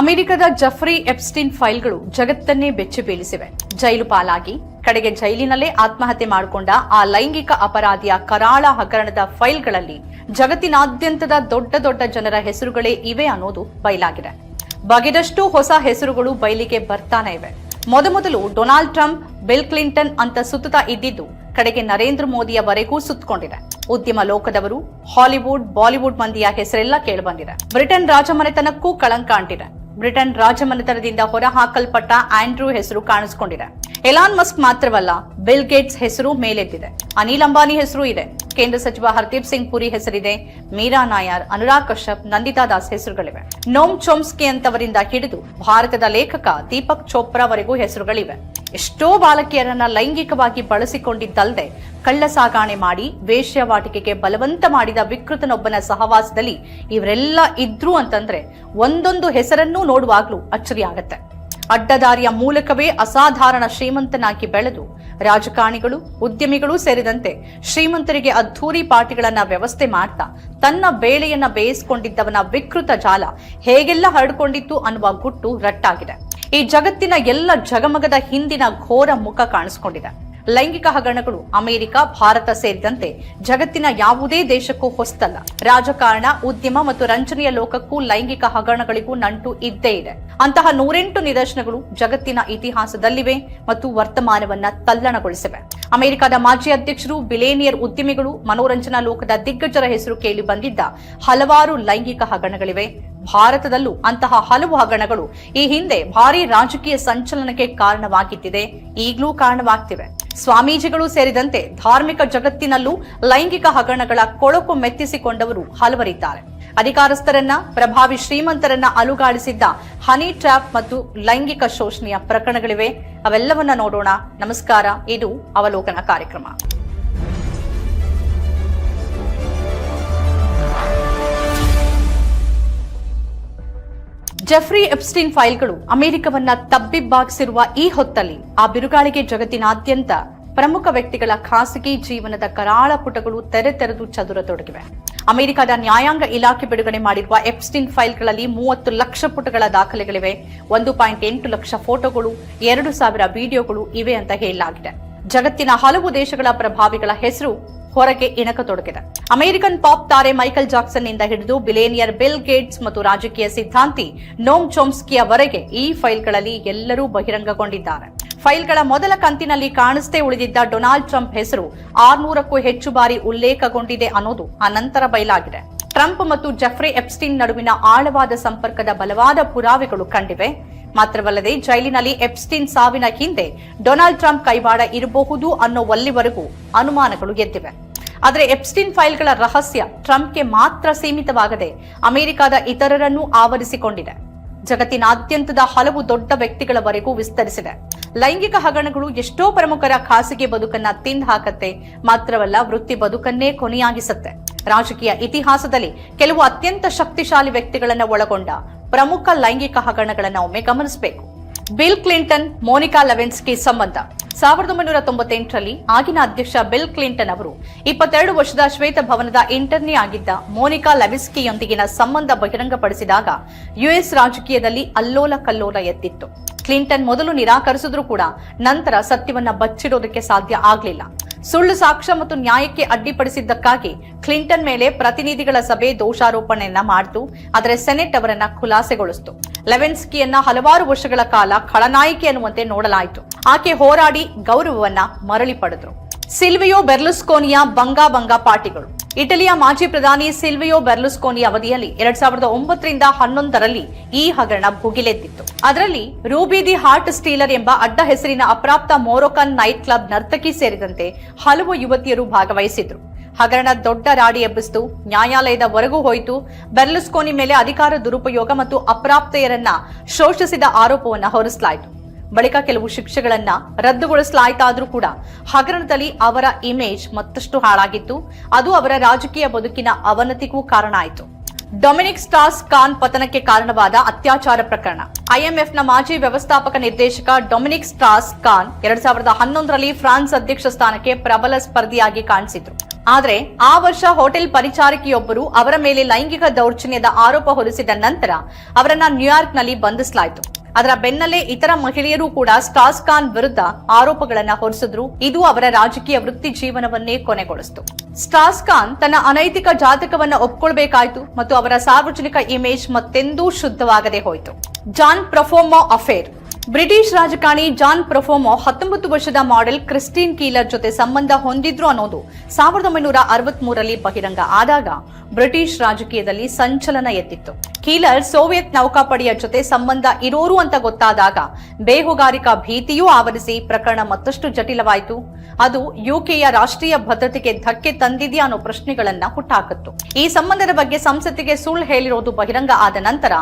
ಅಮೆರಿಕದ ಜಫ್ರಿ ಎಪ್ಸ್ಟಿನ್ ಫೈಲ್ಗಳು ಜಗತ್ತನ್ನೇ ಬೆಚ್ಚಿ ಬೀಳಿಸಿವೆ. ಜೈಲು ಪಾಲಾಗಿ, ಕಡೆಗೆ ಜೈಲಿನಲ್ಲೇ ಆತ್ಮಹತ್ಯೆ ಮಾಡಿಕೊಂಡ ಆ ಲೈಂಗಿಕ ಅಪರಾಧಿಯ ಕರಾಳ ಹಗರಣದ ಫೈಲ್ಗಳಲ್ಲಿ ಜಗತ್ತಿನಾದ್ಯಂತದ ದೊಡ್ಡ ದೊಡ್ಡ ಜನರ ಹೆಸರುಗಳೇ ಇವೆ ಅನ್ನೋದು ಬಯಲಾಗಿದೆ. ಬಗೆದಷ್ಟು ಹೊಸ ಹೆಸರುಗಳು ಬಯಲಿಗೆ ಬರ್ತಾನೆ ಇವೆ. ಮೊದಮೊದಲು ಡೊನಾಲ್ಡ್ ಟ್ರಂಪ್, ಬಿಲ್ ಕ್ಲಿಂಟನ್ ಅಂತ ಸುತ್ತುತ್ತಾ ಇದ್ದಿದ್ದು ಕಡೆಗೆ ನರೇಂದ್ರ ಮೋದಿಯವರೆಗೂ ಸುತ್ತಕೊಂಡಿದೆ. ಉದ್ಯಮ ಲೋಕದವರು, ಹಾಲಿವುಡ್, ಬಾಲಿವುಡ್ ಮಂದಿಯ ಹೆಸರೆಲ್ಲ ಕೇಳಿಬಂದಿದೆ ಬ್ರಿಟನ್ ರಾಜಮನೆತನಕ್ಕೂ ಕಳಂಕ ಅಂಟಿದೆ. ಬ್ರಿಟನ್ ರಾಜಮನೆತನದಿಂದ ಹೊರಹಾಕಲ್ಪಟ್ಟ ಆಂಡ್ರೂ ಹೆಸರು ಕಾಣಿಸಿಕೊಂಡಿದೆ. ಎಲಾನ್ ಮಸ್ಕ್ ಮಾತ್ರವಲ್ಲ, ಬಿಲ್ ಗೇಟ್ಸ್ ಹೆಸರು ಮೇಲೆದ್ದಿದೆ ಅನಿಲ್ ಅಂಬಾನಿ ಹೆಸರು ಇದೆ. ಕೇಂದ್ರ ಸಚಿವ ಹರ್ದೀಪ್ ಸಿಂಗ್ ಪುರಿ ಹೆಸರಿದೆ. ಮೀರಾ ನಾಯರ್, ಅನುರಾಗ್ ಕಶ್ಯಪ್, ನಂದಿತಾ ದಾಸ್ ಹೆಸರುಗಳಿವೆ. ನೋಮ್ ಚೋಮ್ಸ್ಕಿ ಅಂತವರಿಂದ ಹಿಡಿದು ಭಾರತದ ಲೇಖಕ ದೀಪಕ್ ಚೋಪ್ರಾವರೆಗೂ ಹೆಸರುಗಳಿವೆ. ಎಷ್ಟೋ ಬಾಲಕಿಯರನ್ನ ಲೈಂಗಿಕವಾಗಿ ಬಳಸಿಕೊಂಡಿದ್ದಲ್ಲದೆ ಕಳ್ಳ ಸಾಗಾಣೆ ಮಾಡಿ ವೇಶ್ಯವಾಟಿಕೆಗೆ ಬಲವಂತ ಮಾಡಿದ ವಿಕೃತನೊಬ್ಬನ ಸಹವಾಸದಲ್ಲಿ ಇವರೆಲ್ಲ ಇದ್ರು ಅಂತಂದ್ರೆ ಒಂದೊಂದು ಹೆಸರನ್ನೂ ನೋಡುವಾಗ್ಲೂ ಅಚ್ಚರಿ ಆಗತ್ತೆ ಅಡ್ಡದಾರಿಯ ಮೂಲಕವೇ ಅಸಾಧಾರಣ ಶ್ರೀಮಂತನಾಗಿ ಬೆಳೆದು ರಾಜಕಾರಣಿಗಳು, ಉದ್ಯಮಿಗಳು ಸೇರಿದಂತೆ ಶ್ರೀಮಂತರಿಗೆ ಅದ್ಧೂರಿ ಪಾರ್ಟಿಗಳನ್ನ ವ್ಯವಸ್ಥೆ ಮಾಡ್ತಾ ತನ್ನ ಬೇಳೆಯನ್ನ ಬೇಯಿಸಿಕೊಂಡಿದ್ದವನ ವಿಕೃತ ಜಾಲ ಹೇಗೆಲ್ಲ ಹರಡಿಕೊಂಡಿತ್ತು ಅನ್ನುವ ಗುಟ್ಟು ರಟ್ಟಾಗಿದೆ. ಈ ಜಗತ್ತಿನ ಎಲ್ಲ ಜಗಮಗದ ಹಿಂದಿನ ಘೋರ ಮುಖ ಕಾಣಿಸಿಕೊಂಡಿದೆ. ಲೈಂಗಿಕ ಹಗರಣಗಳು ಅಮೆರಿಕ, ಭಾರತ ಸೇರಿದಂತೆ ಜಗತ್ತಿನ ಯಾವುದೇ ದೇಶಕ್ಕೂ ಹೊಸ್ತಲ್ಲ. ರಾಜಕಾರಣ, ಉದ್ಯಮ ಮತ್ತು ರಂಜನೆಯ ಲೋಕಕ್ಕೂ ಲೈಂಗಿಕ ಹಗರಣಗಳಿಗೂ ನಂಟು ಇದ್ದೇ ಇದೆ. ಅಂತಹ ನೂರೆಂಟು ನಿದರ್ಶನಗಳು ಜಗತ್ತಿನ ಇತಿಹಾಸದಲ್ಲಿವೆ ಮತ್ತು ವರ್ತಮಾನವನ್ನ ತಲ್ಲಣಗೊಳಿಸಿವೆ. ಅಮೆರಿಕದ ಮಾಜಿ ಅಧ್ಯಕ್ಷರು, ಬಿಲೇನಿಯರ್ ಉದ್ಯಮಿಗಳು, ಮನೋರಂಜನಾ ಲೋಕದ ದಿಗ್ಗಜರ ಹೆಸರು ಕೇಳಿ ಬಂದಿದ್ದ ಹಲವಾರು ಲೈಂಗಿಕ ಹಗರಣಗಳಿವೆ. ಭಾರತದಲ್ಲೂ ಅಂತಹ ಹಲವು ಹಗರಣಗಳು ಈ ಹಿಂದೆ ಭಾರೀ ರಾಜಕೀಯ ಸಂಚಲನಕ್ಕೆ ಕಾರಣವಾಗಿದ್ದಿದೆ. ಈಗಲೂ ಕಾರಣವಾಗ್ತಿವೆ. ಸ್ವಾಮೀಜಿಗಳು ಸೇರಿದಂತೆ ಧಾರ್ಮಿಕ ಜಗತ್ತಿನಲ್ಲೂ ಲೈಂಗಿಕ ಹಗರಣಗಳ ಕೊಳಕು ಮೆತ್ತಿಸಿಕೊಂಡವರು ಹಲವರಿದ್ದಾರೆ. ಅಧಿಕಾರಸ್ಥರನ್ನ, ಪ್ರಭಾವಿ ಶ್ರೀಮಂತರನ್ನ ಅಲುಗಾಡಿಸಿದ್ದ ಹನಿ ಟ್ರ್ಯಾಪ್ ಮತ್ತು ಲೈಂಗಿಕ ಶೋಷಣೆಯ ಪ್ರಕರಣಗಳಿವೆ. ಅವೆಲ್ಲವನ್ನ ನೋಡೋಣ. ನಮಸ್ಕಾರ. ಇದು ಅವಲೋಕನ ಕಾರ್ಯಕ್ರಮ. ಜೆಫ್ರಿ ಎಪ್ಸ್ಟೀನ್ ಫೈಲ್ಗಳು ಅಮೆರಿಕವನ್ನ ತಬ್ಬಿಬ್ಬಾಗಿಸಿರುವ ಈ ಹೊತ್ತಲ್ಲಿ ಆ ಬಿರುಗಾಳಿಗೆ ಜಗತ್ತಿನಾದ್ಯಂತ ಪ್ರಮುಖ ವ್ಯಕ್ತಿಗಳ ಖಾಸಗಿ ಜೀವನದ ಕರಾಳ ಪುಟಗಳು ತೆರೆ ತೆರೆದು ಚದುರತೊಡಗಿವೆ. ಅಮೆರಿಕದ ನ್ಯಾಯಾಂಗ ಇಲಾಖೆ ಬಿಡುಗಡೆ ಮಾಡಿರುವ ಎಪ್ಸ್ಟಿನ್ ಫೈಲ್ಗಳಲ್ಲಿ ಮೂವತ್ತು ಲಕ್ಷ ಪುಟಗಳ ದಾಖಲೆಗಳಿವೆ. ಒಂದು ಪಾಯಿಂಟ್ ಎಂಟು ಲಕ್ಷ ಫೋಟೋಗಳು, ಎರಡು ಸಾವಿರ ವಿಡಿಯೋಗಳು ಇವೆ ಅಂತ ಹೇಳಲಾಗಿದೆ. ಜಗತ್ತಿನ ಹಲವು ದೇಶಗಳ ಪ್ರಭಾವಿಗಳ ಹೆಸರು ಹೊರಗೆ ಇಣಕತೊಡಗಿದೆ. ಅಮೆರಿಕನ್ ಪಾಪ್ ತಾರೆ ಮೈಕಲ್ ಜಾಕ್ಸನ್ನಿಂದ ಹಿಡಿದು ಬಿಲೇನಿಯರ್ ಬಿಲ್ ಗೇಟ್ಸ್ ಮತ್ತು ರಾಜಕೀಯ ಸಿದ್ಧಾಂತಿ ನೋಮ್ ಚೋಮ್ಸ್ಕಿಯವರೆಗೆ ಈ ಫೈಲ್ಗಳಲ್ಲಿ ಎಲ್ಲರೂ ಬಹಿರಂಗಗೊಂಡಿದ್ದಾರೆ. ಫೈಲ್ಗಳ ಮೊದಲ ಕಂತಿನಲ್ಲಿ ಕಾಣಿಸದೇ ಉಳಿದಿದ್ದ ಡೊನಾಲ್ಡ್ ಟ್ರಂಪ್ ಹೆಸರು ಆರ್ನೂರಕ್ಕೂ ಹೆಚ್ಚು ಬಾರಿ ಉಲ್ಲೇಖಗೊಂಡಿದೆ ಅನ್ನೋದು ಅನಂತರ ಬಯಲಾಗಿದೆ. ಟ್ರಂಪ್ ಮತ್ತು ಜಫ್ರಿ ಎಪ್ಸ್ಟೀನ್ ನಡುವಿನ ಆಳವಾದ ಸಂಪರ್ಕದ ಬಲವಾದ ಪುರಾವೆಗಳು ಕಂಡಿವೆ. ಮಾತ್ರವಲ್ಲದೆ ಜೈಲಿನಲ್ಲಿ ಎಪ್ಸ್ಟೀನ್ ಸಾವಿನ ಹಿಂದೆ ಡೊನಾಲ್ಡ್ ಟ್ರಂಪ್ ಕೈವಾಡ ಇರಬಹುದು ಅನ್ನೋ ಒಲ್ಲಿವರೆಗೂ ಅನುಮಾನಗಳು ಎದ್ದಿವೆ. ಆದರೆ ಎಪ್ಸ್ಟೀನ್ ಫೈಲ್ಗಳ ರಹಸ್ಯ ಟ್ರಂಪ್ಗೆ ಮಾತ್ರ ಸೀಮಿತವಾಗದೆ ಅಮೆರಿಕದ ಇತರರನ್ನೂ ಆವರಿಸಿಕೊಂಡಿದೆ. ಜಗತ್ತಿನಾದ್ಯಂತದ ಹಲವು ದೊಡ್ಡ ವ್ಯಕ್ತಿಗಳವರೆಗೂ ವಿಸ್ತರಿಸಿದೆ. ಲೈಂಗಿಕ ಹಗರಣಗಳು ಎಷ್ಟೋ ಪ್ರಮುಖರ ಖಾಸಗಿ ಬದುಕನ್ನ ತಿಂದು ಹಾಕತ್ತೆ. ಮಾತ್ರವಲ್ಲ ವೃತ್ತಿ ಬದುಕನ್ನೇ ಕೊನೆಯಾಗಿಸುತ್ತೆ. ರಾಜಕೀಯ ಇತಿಹಾಸದಲ್ಲಿ ಕೆಲವು ಅತ್ಯಂತ ಶಕ್ತಿಶಾಲಿ ವ್ಯಕ್ತಿಗಳನ್ನ ಒಳಗೊಂಡ ಪ್ರಮುಖ ಲೈಂಗಿಕ ಹಗರಣಗಳನ್ನ ಒಮ್ಮೆ ಗಮನಿಸಬೇಕು. ಬಿಲ್ ಕ್ಲಿಂಟನ್, ಮೋನಿಕಾ ಲೆವೆನ್ಸ್ಕಿ ಸಂಬಂಧ. ಸಾವಿರದ ಒಂಬೈನೂರ ತೊಂಬತ್ತೆಂಟರಲ್ಲಿ ಆಗಿನ ಅಧ್ಯಕ್ಷ ಬಿಲ್ ಕ್ಲಿಂಟನ್ ಅವರು ಇಪ್ಪತ್ತೆರಡು ವರ್ಷದ ಶ್ವೇತ ಭವನದ ಇಂಟರ್ನಿ ಆಗಿದ್ದ ಮೋನಿಕಾ ಲೆವಿಸ್ಕಿಯೊಂದಿಗಿನ ಸಂಬಂಧ ಬಹಿರಂಗಪಡಿಸಿದಾಗ ಯುಎಸ್ ರಾಜಕೀಯದಲ್ಲಿ ಅಲ್ಲೋಲ ಕಲ್ಲೋಲ ಎತ್ತಿತ್ತು. ಕ್ಲಿಂಟನ್ ಮೊದಲು ನಿರಾಕರಿಸಿದ್ರೂ ಕೂಡ ನಂತರ ಸತ್ಯವನ್ನ ಬಚ್ಚಿಡೋದಕ್ಕೆ ಸಾಧ್ಯ ಆಗಲಿಲ್ಲ. ಸುಳ್ಳು ಸಾಕ್ಷ್ಯ ಮತ್ತು ನ್ಯಾಯಕ್ಕೆ ಅಡ್ಡಿಪಡಿಸಿದ್ದಕ್ಕಾಗಿ ಕ್ಲಿಂಟನ್ ಮೇಲೆ ಪ್ರತಿನಿಧಿಗಳ ಸಭೆ ದೋಷಾರೋಪಣೆಯನ್ನ ಮಾಡಿತು. ಆದರೆ ಸೆನೆಟ್ ಅವರನ್ನ ಖುಲಾಸೆಗೊಳಿಸಿತು. ಲೆವೆನ್ಸ್ಕಿಯನ್ನ ಹಲವಾರು ವರ್ಷಗಳ ಕಾಲ ಖಳನಾಯಕಿ ಅನ್ನುವಂತೆ ನೋಡಲಾಯಿತು. ಆಕೆ ಹೋರಾಡಿ ಗೌರವವನ್ನ ಮರಳಿ ಪಡೆದ್ರು. ಸಿಲ್ವಿಯೋ ಬೆರ್ಲುಸ್ಕೋನಿಯ ಬಂಗಾ ಬಂಗಾ ಪಾರ್ಟಿಗಳು. ಇಟಲಿಯ ಮಾಜಿ ಪ್ರಧಾನಿ ಸಿಲ್ವಿಯೋ ಬೆರ್ಲುಸ್ಕೋನಿ ಅವಧಿಯಲ್ಲಿ ಎರಡ್ ಸಾವಿರದ ಒಂಬತ್ತರಿಂದ ಹನ್ನೊಂದರಲ್ಲಿ ಈ ಹಗರಣ ಭುಗಿಲೆದ್ದಿತ್ತು ಅದರಲ್ಲಿ ರೂಬಿ ದಿ ಹಾರ್ಟ್ ಸ್ಟೀಲರ್ ಎಂಬ ಅಡ್ಡ ಹೆಸರಿನ ಅಪ್ರಾಪ್ತ ಮೋರೊಕನ್ ನೈಟ್ ಕ್ಲಬ್ ನರ್ತಕಿ ಸೇರಿದಂತೆ ಹಲವು ಯುವತಿಯರು ಭಾಗವಹಿಸಿದ್ರು. ಹಗರಣ ದೊಡ್ಡ ರಾಡಿ ಎಬ್ಬಿಸಿತು ನ್ಯಾಯಾಲಯದವರೆಗೂ ಹೋಯಿತು, ಬೆರ್ಲುಸ್ಕೋನಿ ಮೇಲೆ ಅಧಿಕಾರ ದುರುಪಯೋಗ ಮತ್ತು ಅಪ್ರಾಪ್ತೆಯರನ್ನ ಶೋಷಿಸಿದ ಆರೋಪವನ್ನು ಹೊರಿಸಲಾಯಿತು. ಬಳಿಕ ಕೆಲವು ಶಿಕ್ಷೆಗಳನ್ನ ರದ್ದುಗೊಳಿಸಲಾಯಿತಾದ್ರೂ ಕೂಡ ಹಗರಣದಲ್ಲಿ ಅವರ ಇಮೇಜ್ ಮತ್ತಷ್ಟು ಹಾಳಾಗಿತ್ತು. ಅದು ಅವರ ರಾಜಕೀಯ ಬದುಕಿನ ಅವನತಿಗೂ ಕಾರಣ ಆಯಿತು. ಡೊಮಿನಿಕ್ ಸ್ಟಾಸ್ ಖಾನ್ ಪತನಕ್ಕೆ ಕಾರಣವಾದ ಅತ್ಯಾಚಾರ ಪ್ರಕರಣ. ಐಎಂಎಫ್ನ ಮಾಜಿ ವ್ಯವಸ್ಥಾಪಕ ನಿರ್ದೇಶಕ ಡೊಮಿನಿಕ್ ಸ್ಟಾಸ್ ಖಾನ್ ಎರಡ್ ಸಾವಿರದ ಹನ್ನೊಂದರಲ್ಲಿ ಫ್ರಾನ್ಸ್ ಅಧ್ಯಕ್ಷ ಸ್ಥಾನಕ್ಕೆ ಪ್ರಬಲ ಸ್ಪರ್ಧಿಯಾಗಿ ಕಾಣಿಸಿದ್ರು. ಆದರೆ ಆ ವರ್ಷ ಹೋಟೆಲ್ ಪರಿಚಾರಕಿಯೊಬ್ಬರು ಅವರ ಮೇಲೆ ಲೈಂಗಿಕ ದೌರ್ಜನ್ಯದ ಆರೋಪ ಹೊರಿಸಿದ ನಂತರ ಅವರನ್ನ ನ್ಯೂಯಾರ್ಕ್ನಲ್ಲಿ ಬಂಧಿಸಲಾಯಿತು. ಅದರ ಬೆನ್ನಲ್ಲೇ ಇತರ ಮಹಿಳೆಯರು ಕೂಡ ಸ್ಟಾಸ್ ಖಾನ್ ವಿರುದ್ಧ ಆರೋಪಗಳನ್ನ ಹೊರಿಸಿದ್ರು. ಇದು ಅವರ ರಾಜಕೀಯ ವೃತ್ತಿ ಜೀವನವನ್ನೇ ಕೊನೆಗೊಳಿಸಿತು. ಸ್ಟಾಸ್ ಖಾನ್ ತನ್ನ ಅನೈತಿಕ ಜಾತಕವನ್ನ ಒಪ್ಕೊಳ್ಬೇಕಾಯ್ತು ಮತ್ತು ಅವರ ಸಾರ್ವಜನಿಕ ಇಮೇಜ್ ಮತ್ತೆಂದೂ ಶುದ್ಧವಾಗದೆ ಹೋಯಿತು. ಜಾನ್ ಪ್ರೊಫೋಮೋ ಅಫೇರ್ ಬ್ರಿಟಿಷ್ ರಾಜಕಾರಣಿ ಜಾನ್ ಪ್ರೊಫೋಮೋ ಹತ್ತೊಂಬತ್ತು ವರ್ಷದ ಮಾಡೆಲ್ ಕ್ರಿಸ್ಟಿನ್ ಕೀಲರ್ ಜೊತೆ ಸಂಬಂಧ ಹೊಂದಿದ್ರು ಅನ್ನೋದು ಸಾವಿರದ ಒಂಬೈನೂರ ಅರವತ್ತ್ ಮೂರರಲ್ಲಿ ಬಹಿರಂಗ ಆದಾಗ ಬ್ರಿಟಿಷ್ ರಾಜಕೀಯದಲ್ಲಿ ಸಂಚಲನ ಎತ್ತಿತ್ತು. ಕೀಲರ್ ಸೋವಿಯತ್ ನೌಕಾಪಡೆಯ ಜೊತೆ ಸಂಬಂಧ ಇರೋರು ಅಂತ ಗೊತ್ತಾದಾಗ ಬೇಹುಗಾರಿಕಾ ಭೀತಿಯೂ ಆವರಿಸಿ ಪ್ರಕರಣ ಮತ್ತಷ್ಟು ಜಟಿಲವಾಯಿತು. ಅದು ಯುಕೆಯ ರಾಷ್ಟ್ರೀಯ ಭದ್ರತೆಗೆ ಧಕ್ಕೆ ತಂದಿದೆಯಾ ಅನ್ನೋ ಪ್ರಶ್ನೆಗಳನ್ನ ಹುಟ್ಟಾಕಿತ್ತು. ಈ ಸಂಬಂಧದ ಬಗ್ಗೆ ಸಂಸತ್ತಿಗೆ ಸುಳ್ಳು ಹೇಳಿರೋದು ಬಹಿರಂಗ ಆದ ನಂತರ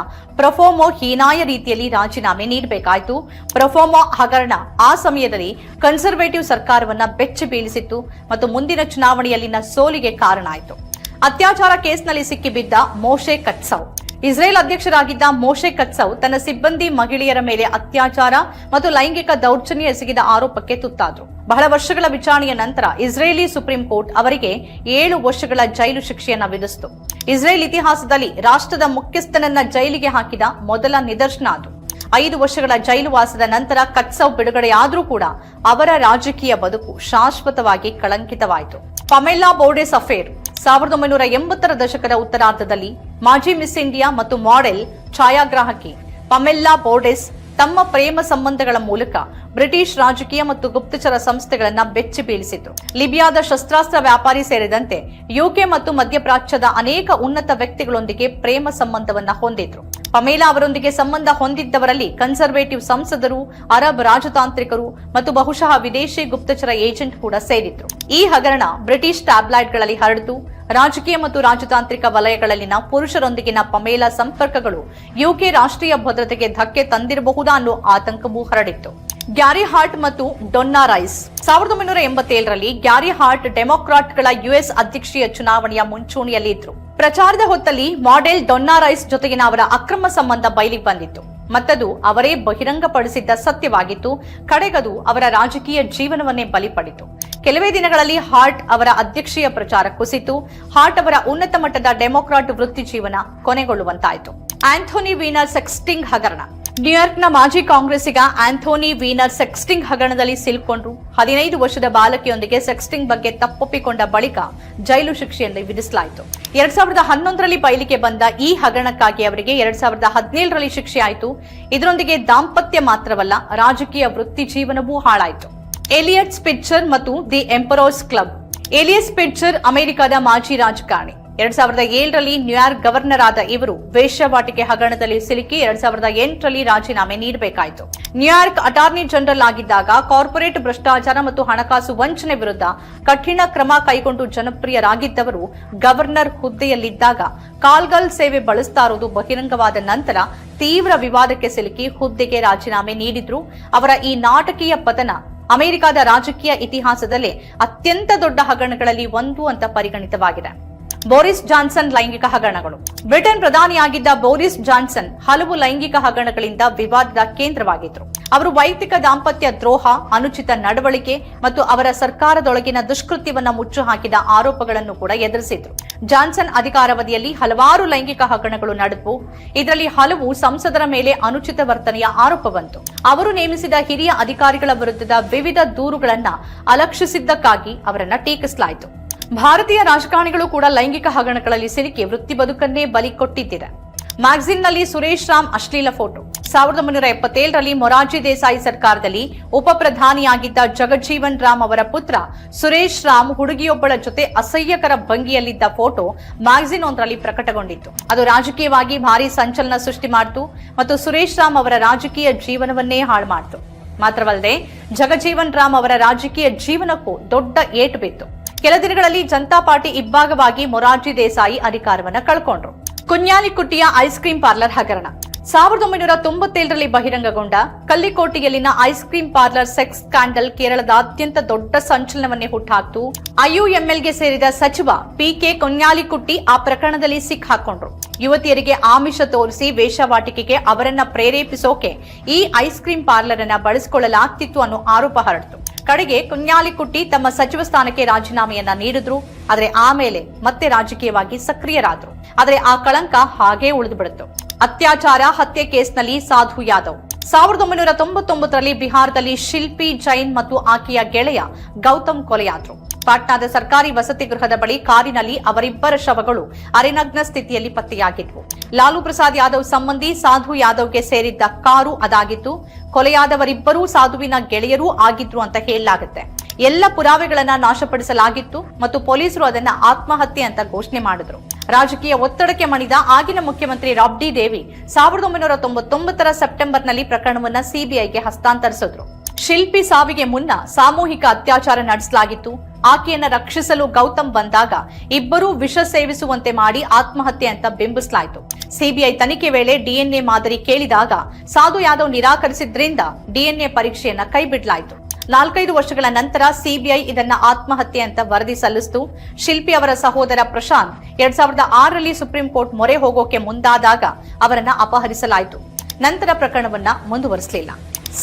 ಪ್ರೊಫೋಮೋ ಹೀನಾಯ ರೀತಿಯಲ್ಲಿ ರಾಜೀನಾಮೆ ನೀಡಬೇಕಾಯಿತು. ಪ್ರೊಫೋಮೋ ಹಗರಣ ಆ ಸಮಯದಲ್ಲಿ ಕನ್ಸರ್ವೇಟಿವ್ ಸರ್ಕಾರವನ್ನ ಬೆಚ್ಚಿ ಬೀಳಿಸಿತ್ತು ಮತ್ತು ಮುಂದಿನ ಚುನಾವಣೆಯಲ್ಲಿನ ಸೋಲಿಗೆ ಕಾರಣ ಆಯಿತು. ಅತ್ಯಾಚಾರ ಕೇಸ್ನಲ್ಲಿ ಸಿಕ್ಕಿಬಿದ್ದ ಮೋಶೆ ಕಟ್ಸೌ ಇಸ್ರೇಲ್ ಅಧ್ಯಕ್ಷರಾಗಿದ್ದ ಮೋಶೆ ಕಟ್ಸೌ ತನ್ನ ಸಿಬ್ಬಂದಿ ಮಹಿಳೆಯರ ಮೇಲೆ ಅತ್ಯಾಚಾರ ಮತ್ತು ಲೈಂಗಿಕ ದೌರ್ಜನ್ಯ ಎಸಗಿದ ಆರೋಪಕ್ಕೆ ತುತ್ತಾದರು. ಬಹಳ ವರ್ಷಗಳ ವಿಚಾರಣೆಯ ನಂತರ ಇಸ್ರೇಲಿ ಸುಪ್ರೀಂ ಕೋರ್ಟ್ ಅವರಿಗೆ ಏಳು ವರ್ಷಗಳ ಜೈಲು ಶಿಕ್ಷೆಯನ್ನ ವಿಧಿಸಿತು. ಇಸ್ರೇಲ್ ಇತಿಹಾಸದಲ್ಲಿ ರಾಷ್ಟ್ರದ ಮುಖ್ಯಸ್ಥನನ್ನ ಜೈಲಿಗೆ ಹಾಕಿದ ಮೊದಲ ನಿದರ್ಶನ ಅದು. ಐದು ವರ್ಷಗಳ ಜೈಲುವಾಸದ ನಂತರ ಕಟ್ಸವ್ ಬಿಡುಗಡೆಯಾದರೂ ಕೂಡ ಅವರ ರಾಜಕೀಯ ಬದುಕು ಶಾಶ್ವತವಾಗಿ ಕಳಂಕಿತವಾಯಿತು. ಪಮೆಲ್ಲಾ ಬೋರ್ಡೆಸ್ ಅಫೇರ್ ಸಾವಿರದ ಒಂಬೈನೂರ ಎಂಬತ್ತರ ದಶಕದ ಉತ್ತರಾರ್ಧದಲ್ಲಿ ಮಾಜಿ ಮಿಸ್ ಇಂಡಿಯಾ ಮತ್ತು ಮಾಡೆಲ್ ಛಾಯಾಗ್ರಾಹಕಿ ಪಮೆಲ್ಲಾ ಬೋರ್ಡೆಸ್ ತಮ್ಮ ಪ್ರೇಮ ಸಂಬಂಧಗಳ ಮೂಲಕ ಬ್ರಿಟಿಷ್ ರಾಜಕೀಯ ಮತ್ತು ಗುಪ್ತಚರ ಸಂಸ್ಥೆಗಳನ್ನ ಬೆಚ್ಚಿ ಬೀಳಿಸಿತು ಲಿಬಿಯಾದ ಶಸ್ತ್ರಾಸ್ತ್ರ ವ್ಯಾಪಾರಿ ಸೇರಿದಂತೆ ಯುಕೆ ಮತ್ತು ಮಧ್ಯಪ್ರಾಚ್ಯದ ಅನೇಕ ಉನ್ನತ ವ್ಯಕ್ತಿಗಳೊಂದಿಗೆ ಪ್ರೇಮ ಸಂಬಂಧವನ್ನ ಹೊಂದಿದ್ರು. ಪಮೇಲಾ ಅವರೊಂದಿಗೆ ಸಂಬಂಧ ಹೊಂದಿದ್ದವರಲ್ಲಿ ಕನ್ಸರ್ವೇಟಿವ್ ಸಂಸದರು, ಅರಬ್ ರಾಜತಾಂತ್ರಿಕರು ಮತ್ತು ಬಹುಶಃ ವಿದೇಶಿ ಗುಪ್ತಚರ ಏಜೆಂಟ್ ಕೂಡ ಸೇರಿದ್ರು. ಈ ಹಗರಣ ಬ್ರಿಟಿಷ್ ಟ್ಯಾಬ್ಲಾಯ್ಡ್ಗಳಲ್ಲಿ ಹರಡಿತು. ರಾಜಕೀಯ ಮತ್ತು ರಾಜತಾಂತ್ರಿಕ ವಲಯಗಳಲ್ಲಿನ ಪುರುಷರೊಂದಿಗಿನ ಪಮೇಲಾ ಸಂಪರ್ಕಗಳು ಯುಕೆ ರಾಷ್ಟ್ರೀಯ ಭದ್ರತೆಗೆ ಧಕ್ಕೆ ತಂದಿರಬಹುದಾ ಅನ್ನೋ ಆತಂಕವೂ ಹರಡಿತ್ತು. ಗ್ಯಾರಿ ಹಾರ್ಟ್ ಮತ್ತು ಡೊನ್ನಾ ರೈಸ್ ಸಾವಿರದ ಒಂಬೈನೂರ ಎಂಬತ್ತೇಳರಲ್ಲಿ ಗ್ಯಾರಿ ಹಾರ್ಟ್ ಡೆಮೊಕ್ರಾಟ್ಗಳ ಯುಎಸ್ ಅಧ್ಯಕ್ಷೀಯ ಚುನಾವಣೆಯ ಮುಂಚೂಣಿಯಲ್ಲಿ ಇದ್ರು ಪ್ರಚಾರದ ಹೊತ್ತಲ್ಲಿ ಮಾಡೆಲ್ ಡೊನ್ನಾ ರೈಸ್ ಜೊತೆಗಿನ ಅವರ ಅಕ್ರಮ ಸಂಬಂಧ ಬಯಲಿಗೆ ಬಂದಿತ್ತು. ಮತ್ತದು ಅವರೇ ಬಹಿರಂಗಪಡಿಸಿದ್ದ ಸತ್ಯವಾಗಿತ್ತು. ಕಡೆಗದು ಅವರ ರಾಜಕೀಯ ಜೀವನವನ್ನೇ ಬಲಿ ಪಡಿತು. ಕೆಲವೇ ದಿನಗಳಲ್ಲಿ ಹಾರ್ಟ್ ಅವರ ಅಧ್ಯಕ್ಷೀಯ ಪ್ರಚಾರ ಕುಸಿತು. ಹಾರ್ಟ್ ಅವರ ಉನ್ನತ ಮಟ್ಟದ ಡೆಮೊಕ್ರಾಟ್ ವೃತ್ತಿ ಜೀವನ ಕೊನೆಗೊಳ್ಳುವಂತಾಯಿತು. ಆಂಥೋನಿ ವೀನಾ ಸೆಕ್ಸ್ಟಿಂಗ್ ಹಗರಣ. ನ್ಯೂಯಾರ್ಕ್ನ ಮಾಜಿ ಕಾಂಗ್ರೆಸ್ಸಿಗ ಆಂಥೋನಿ ವೀನರ್ ಸೆಕ್ಸ್ಟಿಂಗ್ ಹಗರಣದಲ್ಲಿ ಸಿಲುಕೊಂಡ್ರು. ಹದಿನೈದು ವರ್ಷದ ಬಾಲಕಿಯೊಂದಿಗೆ ಸೆಕ್ಸ್ಟಿಂಗ್ ಬಗ್ಗೆ ತಪ್ಪೊಪ್ಪಿಕೊಂಡ ಬಳಿಕ ಜೈಲು ಶಿಕ್ಷೆಯನ್ನು ವಿಧಿಸಲಾಯಿತು. ಎರಡ್ ಸಾವಿರದ ಹನ್ನೊಂದರಲ್ಲಿ ಬಯಲಿಗೆ ಬಂದ ಈ ಹಗರಣಕ್ಕಾಗಿ ಅವರಿಗೆ ಎರಡ್ ಸಾವಿರದ ಹದಿನೇಳರಲ್ಲಿ ಶಿಕ್ಷೆ ಆಯಿತು. ಇದರೊಂದಿಗೆ ದಾಂಪತ್ಯ ಮಾತ್ರವಲ್ಲ, ರಾಜಕೀಯ ವೃತ್ತಿ ಜೀವನವೂ ಹಾಳಾಯಿತು. ಎಲಿಯಟ್ಸ್ ಪಿಕ್ಚರ್ ಮತ್ತು the Emperors club. Eliot Spitzer ಅಮೆರಿಕದ ಮಾಜಿ ರಾಜಕಾರಣಿ. ಎರಡ್ ಸಾವಿರದ ಏಳರಲ್ಲಿ ನ್ಯೂಯಾರ್ಕ್ ಗವರ್ನರ್ ಆದ ಇವರು ವೇಶ್ಯವಾಟಿಕೆ ಹಗರಣದಲ್ಲಿ ಸಿಲುಕಿ ಎರಡ್ ಸಾವಿರದ ಎಂಟರಲ್ಲಿ ರಾಜೀನಾಮೆ ನೀಡಬೇಕಾಯಿತು. ನ್ಯೂಯಾರ್ಕ್ ಅಟಾರ್ನಿ ಜನರಲ್ ಆಗಿದ್ದಾಗ ಕಾರ್ಪೊರೇಟ್ ಭ್ರಷ್ಟಾಚಾರ ಮತ್ತು ಹಣಕಾಸು ವಂಚನೆ ವಿರುದ್ಧ ಕಠಿಣ ಕ್ರಮ ಕೈಗೊಂಡು ಜನಪ್ರಿಯರಾಗಿದ್ದವರು ಗವರ್ನರ್ ಹುದ್ದೆಯಲ್ಲಿದ್ದಾಗ ಕಾಲ್ಗಲ್ ಸೇವೆ ಬಳಸ್ತಾ ಇರುವುದು ಬಹಿರಂಗವಾದ ನಂತರ ತೀವ್ರ ವಿವಾದಕ್ಕೆ ಸಿಲುಕಿ ಹುದ್ದೆಗೆ ರಾಜೀನಾಮೆ ನೀಡಿದ್ರು. ಅವರ ಈ ನಾಟಕೀಯ ಪತನ ಅಮೆರಿಕದ ರಾಜಕೀಯ ಇತಿಹಾಸದಲ್ಲೇ ಅತ್ಯಂತ ದೊಡ್ಡ ಹಗರಣಗಳಲ್ಲಿ ಒಂದು ಅಂತ ಪರಿಗಣಿತವಾಗಿದೆ. ಬೋರಿಸ್ ಜಾನ್ಸನ್ ಲೈಂಗಿಕ ಹಗರಣಗಳು. ಬ್ರಿಟನ್ ಪ್ರಧಾನಿಯಾಗಿದ್ದ ಬೋರಿಸ್ ಜಾನ್ಸನ್ ಹಲವು ಲೈಂಗಿಕ ಹಗರಣಗಳಿಂದ ವಿವಾದದ ಕೇಂದ್ರವಾಗಿದ್ರು. ಅವರು ವೈಯಕ್ತಿಕ ದಾಂಪತ್ಯ ದ್ರೋಹ, ಅನುಚಿತ ನಡವಳಿಕೆ ಮತ್ತು ಅವರ ಸರ್ಕಾರದೊಳಗಿನ ದುಷ್ಕೃತ್ಯವನ್ನು ಮುಚ್ಚು ಹಾಕಿದ ಆರೋಪಗಳನ್ನು ಕೂಡ ಎದುರಿಸಿದ್ರು. ಜಾನ್ಸನ್ ಅಧಿಕಾರಾವಧಿಯಲ್ಲಿ ಹಲವಾರು ಲೈಂಗಿಕ ಹಗರಣಗಳು ನಡೆದವು. ಇದರಲ್ಲಿ ಹಲವು ಸಂಸದರ ಮೇಲೆ ಅನುಚಿತ ವರ್ತನೆಯ ಆರೋಪ ಬಂತು. ಅವರು ನೇಮಿಸಿದ ಹಿರಿಯ ಅಧಿಕಾರಿಗಳ ವಿರುದ್ಧದ ವಿವಿಧ ದೂರುಗಳನ್ನ ಅಲಕ್ಷಿಸಿದ್ದಕ್ಕಾಗಿ ಅವರನ್ನ ಟೀಕಿಸಲಾಯಿತು. ಭಾರತೀಯ ರಾಜಕಾರಣಿಗಳು ಕೂಡ ಲೈಂಗಿಕ ಹಗರಣಗಳಲ್ಲಿ ಸಿಲುಕಿ ವೃತ್ತಿ ಬದುಕನ್ನೇ ಬಲಿ ಕೊಟ್ಟಿದ್ದಿದೆ. ಮ್ಯಾಗ್ಝಿನ್ನಲ್ಲಿ ಸುರೇಶ್ ರಾಮ್ ಅಶ್ಲೀಲ ಫೋಟೋ. ಸಾವಿರದ ಒಂಬೈನೂರ ಎಪ್ಪತ್ತೇಳರಲ್ಲಿ ಮೊರಾರ್ಜಿ ದೇಸಾಯಿ ಸರ್ಕಾರದಲ್ಲಿ ಉಪ ಪ್ರಧಾನಿಯಾಗಿದ್ದ ಜಗಜ್ಜೀವನ್ ರಾಮ್ ಅವರ ಪುತ್ರ ಸುರೇಶ್ ರಾಮ್ ಹುಡುಗಿಯೊಬ್ಬಳ ಜೊತೆ ಅಸಹ್ಯಕರ ಭಂಗಿಯಲ್ಲಿದ್ದ ಫೋಟೋ ಮ್ಯಾಗಝಿನ್ ಒಂದರಲ್ಲಿ ಪ್ರಕಟಗೊಂಡಿತ್ತು. ಅದು ರಾಜಕೀಯವಾಗಿ ಭಾರಿ ಸಂಚಲನ ಸೃಷ್ಟಿ ಮಾಡಿತು ಮತ್ತು ಸುರೇಶ್ ರಾಮ್ ಅವರ ರಾಜಕೀಯ ಜೀವನವನ್ನೇ ಹಾಳು ಮಾಡಿತು. ಮಾತ್ರವಲ್ಲದೆ ಜಗಜೀವನ್ ರಾಮ್ ಅವರ ರಾಜಕೀಯ ಜೀವನಕ್ಕೂ ದೊಡ್ಡ ಏಟು ಬಿತ್ತು. ಕೆಲ ದಿನಗಳಲ್ಲಿ ಜನತಾ ಪಾರ್ಟಿ ಇಬ್ಬಾಗವಾಗಿ ಮೊರಾರ್ಜಿ ದೇಸಾಯಿ ಅಧಿಕಾರವನ್ನ ಕಳ್ಕೊಂಡ್ರು. ಕುನ್ಯಾಲಿಕುಟ್ಟಿಯ ಐಸ್ ಕ್ರೀಂ ಪಾರ್ಲರ್ ಹಗರಣ. ಸಾವಿರದ ಒಂಬೈನೂರ ತೊಂಬತ್ತೇಳರಲ್ಲಿ ಬಹಿರಂಗಗೊಂಡ ಕಲ್ಲಿಕೋಟೆಯಲ್ಲಿನ ice cream parlour sex scandal ಕೇರಳದಾದ್ಯಂತ ದೊಡ್ಡ ಸಂಚಲನವನ್ನೇ ಹುಟ್ಟಾಕ್ತು. ಐಯುಎಂಎಲ್ಗೆ ಸೇರಿದ ಸಚಿವ ಪಿಕೆ ಕೊನ್ಯಾಲಿಕುಟ್ಟಿ ಆ ಪ್ರಕರಣದಲ್ಲಿ ಸಿಕ್ಕಾಕೊಂಡ್ರು ಯುವತಿಯರಿಗೆ ಆಮಿಷ ತೋರಿಸಿ ವೇಷವಾಟಿಕೆಗೆ ಅವರನ್ನ ಪ್ರೇರೇಪಿಸೋಕೆ ಈ ಐಸ್ ಕ್ರೀಂ ಪಾರ್ಲರ್ ಅನ್ನ ಬಳಸಿಕೊಳ್ಳಲಾಗ್ತಿತ್ತು ಅನ್ನೋ ಆರೋಪ ಹರಡಿತು. ಕಡೆಗೆ ಕುನ್ಯಾಲಿಕುಟ್ಟಿ ತಮ್ಮ ಸಚಿವ ಸ್ಥಾನಕ್ಕೆ ರಾಜೀನಾಮೆಯನ್ನ ನೀಡಿದ್ರು. ಆದ್ರೆ ಆಮೇಲೆ ಮತ್ತೆ ರಾಜಕೀಯವಾಗಿ ಸಕ್ರಿಯರಾದ್ರು. ಆದ್ರೆ ಆ ಕಳಂಕ ಹಾಗೇ ಉಳಿದು ಬಿಡುತ್ತು ಅತ್ಯಾಚಾರ ಹತ್ಯೆ ಕೇಸ್ನಲ್ಲಿ ಸಾಧು ಯಾದವ್. ಸಾವಿರದ ಒಂಬೈನೂರ ತೊಂಬತ್ತೊಂಬತ್ತರಲ್ಲಿ ಬಿಹಾರದಲ್ಲಿ ಶಿಲ್ಪಿ, ಜೈನ್ ಮತ್ತು ಆಕೆಯ ಗೆಳೆಯ ಗೌತಮ್ ಕೊಲೆಯಾದ್ರು. ಪಾಟ್ನಾದ ಸರ್ಕಾರಿ ವಸತಿ ಗೃಹದ ಬಳಿ ಕಾರಿನಲ್ಲಿ ಅವರಿಬ್ಬರ ಶವಗಳು ಅರೆನಗ್ನ ಸ್ಥಿತಿಯಲ್ಲಿ ಪತ್ತೆಯಾಗಿದ್ವು. ಲಾಲು ಪ್ರಸಾದ್ ಯಾದವ್ ಸಂಬಂಧಿ ಸಾಧು ಯಾದವ್ಗೆ ಸೇರಿದ್ದ ಕಾರು ಅದಾಗಿತ್ತು. ಕೊಲೆಯಾದವರಿಬ್ಬರೂ ಸಾಧುವಿನ ಗೆಳೆಯರೂ ಆಗಿದ್ರು ಅಂತ ಹೇಳಲಾಗುತ್ತೆ. ಎಲ್ಲ ಪುರಾವೆಗಳನ್ನ ನಾಶಪಡಿಸಲಾಗಿತ್ತು ಮತ್ತು ಪೊಲೀಸರು ಅದನ್ನ ಆತ್ಮಹತ್ಯೆ ಅಂತ ಘೋಷಣೆ ಮಾಡಿದ್ರು. ರಾಜಕೀಯ ಒತ್ತಡಕ್ಕೆ ಮಣಿದ ಆಗಿನ ಮುಖ್ಯಮಂತ್ರಿ ರಾಬ್ಡಿ ದೇವಿ ಸಾವಿರದ ಒಂಬೈನೂರ ತೊಂಬತ್ತೊಂಬತ್ತರ ಸೆಪ್ಟೆಂಬರ್ನಲ್ಲಿ ಪ್ರಕರಣವನ್ನ ಸಿಬಿಐಗೆ ಹಸ್ತಾಂತರಿಸಿದ್ರು. ಶಿಲ್ಪಿ ಸಾವಿಗೆ ಮುನ್ನ ಸಾಮೂಹಿಕ ಅತ್ಯಾಚಾರ ನಡೆಸಲಾಗಿತ್ತು. ಆಕೆಯನ್ನ ರಕ್ಷಿಸಲು ಗೌತಮ್ ಬಂದಾಗ ಇಬ್ಬರೂ ವಿಷ ಸೇವಿಸುವಂತೆ ಮಾಡಿ ಆತ್ಮಹತ್ಯೆ ಅಂತ ಬಿಂಬಿಸಲಾಯಿತು. ಸಿಬಿಐ ತನಿಖೆ ವೇಳೆ ಡಿಎನ್ಎ ಮಾದರಿ ಕೇಳಿದಾಗ ಸಾಧು ಯಾದವ್ ನಿರಾಕರಿಸಿದ್ರಿಂದ ಡಿಎನ್ಎ ಪರೀಕ್ಷೆಯನ್ನ ಕೈಬಿಡಲಾಯಿತು. ನಾಲ್ಕೈದು ವರ್ಷಗಳ ನಂತರ ಸಿಬಿಐ ಇದನ್ನ ಆತ್ಮಹತ್ಯೆ ಅಂತ ವರದಿ ಸಲ್ಲಿಸಿತು. ಶಿಲ್ಪಿ ಅವರ ಸಹೋದರ ಪ್ರಶಾಂತ್ ಎರಡ್ ಸಾವಿರದ ಆರರಲ್ಲಿ ಸುಪ್ರೀಂ ಕೋರ್ಟ್ ಮೊರೆ ಹೋಗೋಕೆ ಮುಂದಾದಾಗ ಅವರನ್ನ ಅಪಹರಿಸಲಾಯಿತು. ನಂತರ ಪ್ರಕರಣವನ್ನ ಮುಂದುವರಿಸಲಿಲ್ಲ.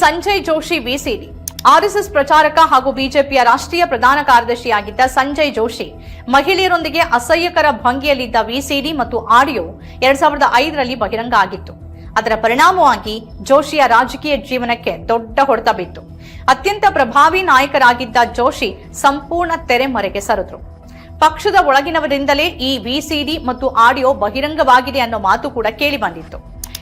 ಸಂಜಯ್ ಜೋಶಿ ವಿಸಿಡಿ ಆರ್ಎಸ್ಎಸ್ ಪ್ರಚಾರಕ ಹಾಗೂ ಬಿಜೆಪಿಯ ರಾಷ್ಟ್ರೀಯ ಪ್ರಧಾನ ಕಾರ್ಯದರ್ಶಿಯಾಗಿದ್ದ ಸಂಜಯ್ ಜೋಶಿ, ಮಹಿಳೆಯರೊಂದಿಗೆ ಅಸಹ್ಯಕರ ಭಂಗಿಯಲ್ಲಿದ್ದ ವಿಸಿಡಿ ಮತ್ತು ಆಡಿಯೋ ಎರಡ್ ಸಾವಿರದ ಐದರಲ್ಲಿ ಬಹಿರಂಗ ಆಗಿತ್ತು. ಅದರ ಪರಿಣಾಮವಾಗಿ ಜೋಶಿಯ ರಾಜಕೀಯ ಜೀವನಕ್ಕೆ ದೊಡ್ಡ ಹೊಡೆತ ಬಿತ್ತು. ಅತ್ಯಂತ ಪ್ರಭಾವಿ ನಾಯಕರಾಗಿದ್ದ ಜೋಶಿ ಸಂಪೂರ್ಣ ತೆರೆಮರೆಗೆ ಸರಿದ್ರು. ಪಕ್ಷದ ಒಳಗಿನವರಿಂದಲೇ ಈ ವಿಸಿಡಿ ಮತ್ತು ಆಡಿಯೋ ಬಹಿರಂಗವಾಗಿದೆ ಅನ್ನೋ ಮಾತು ಕೂಡ ಕೇಳಿ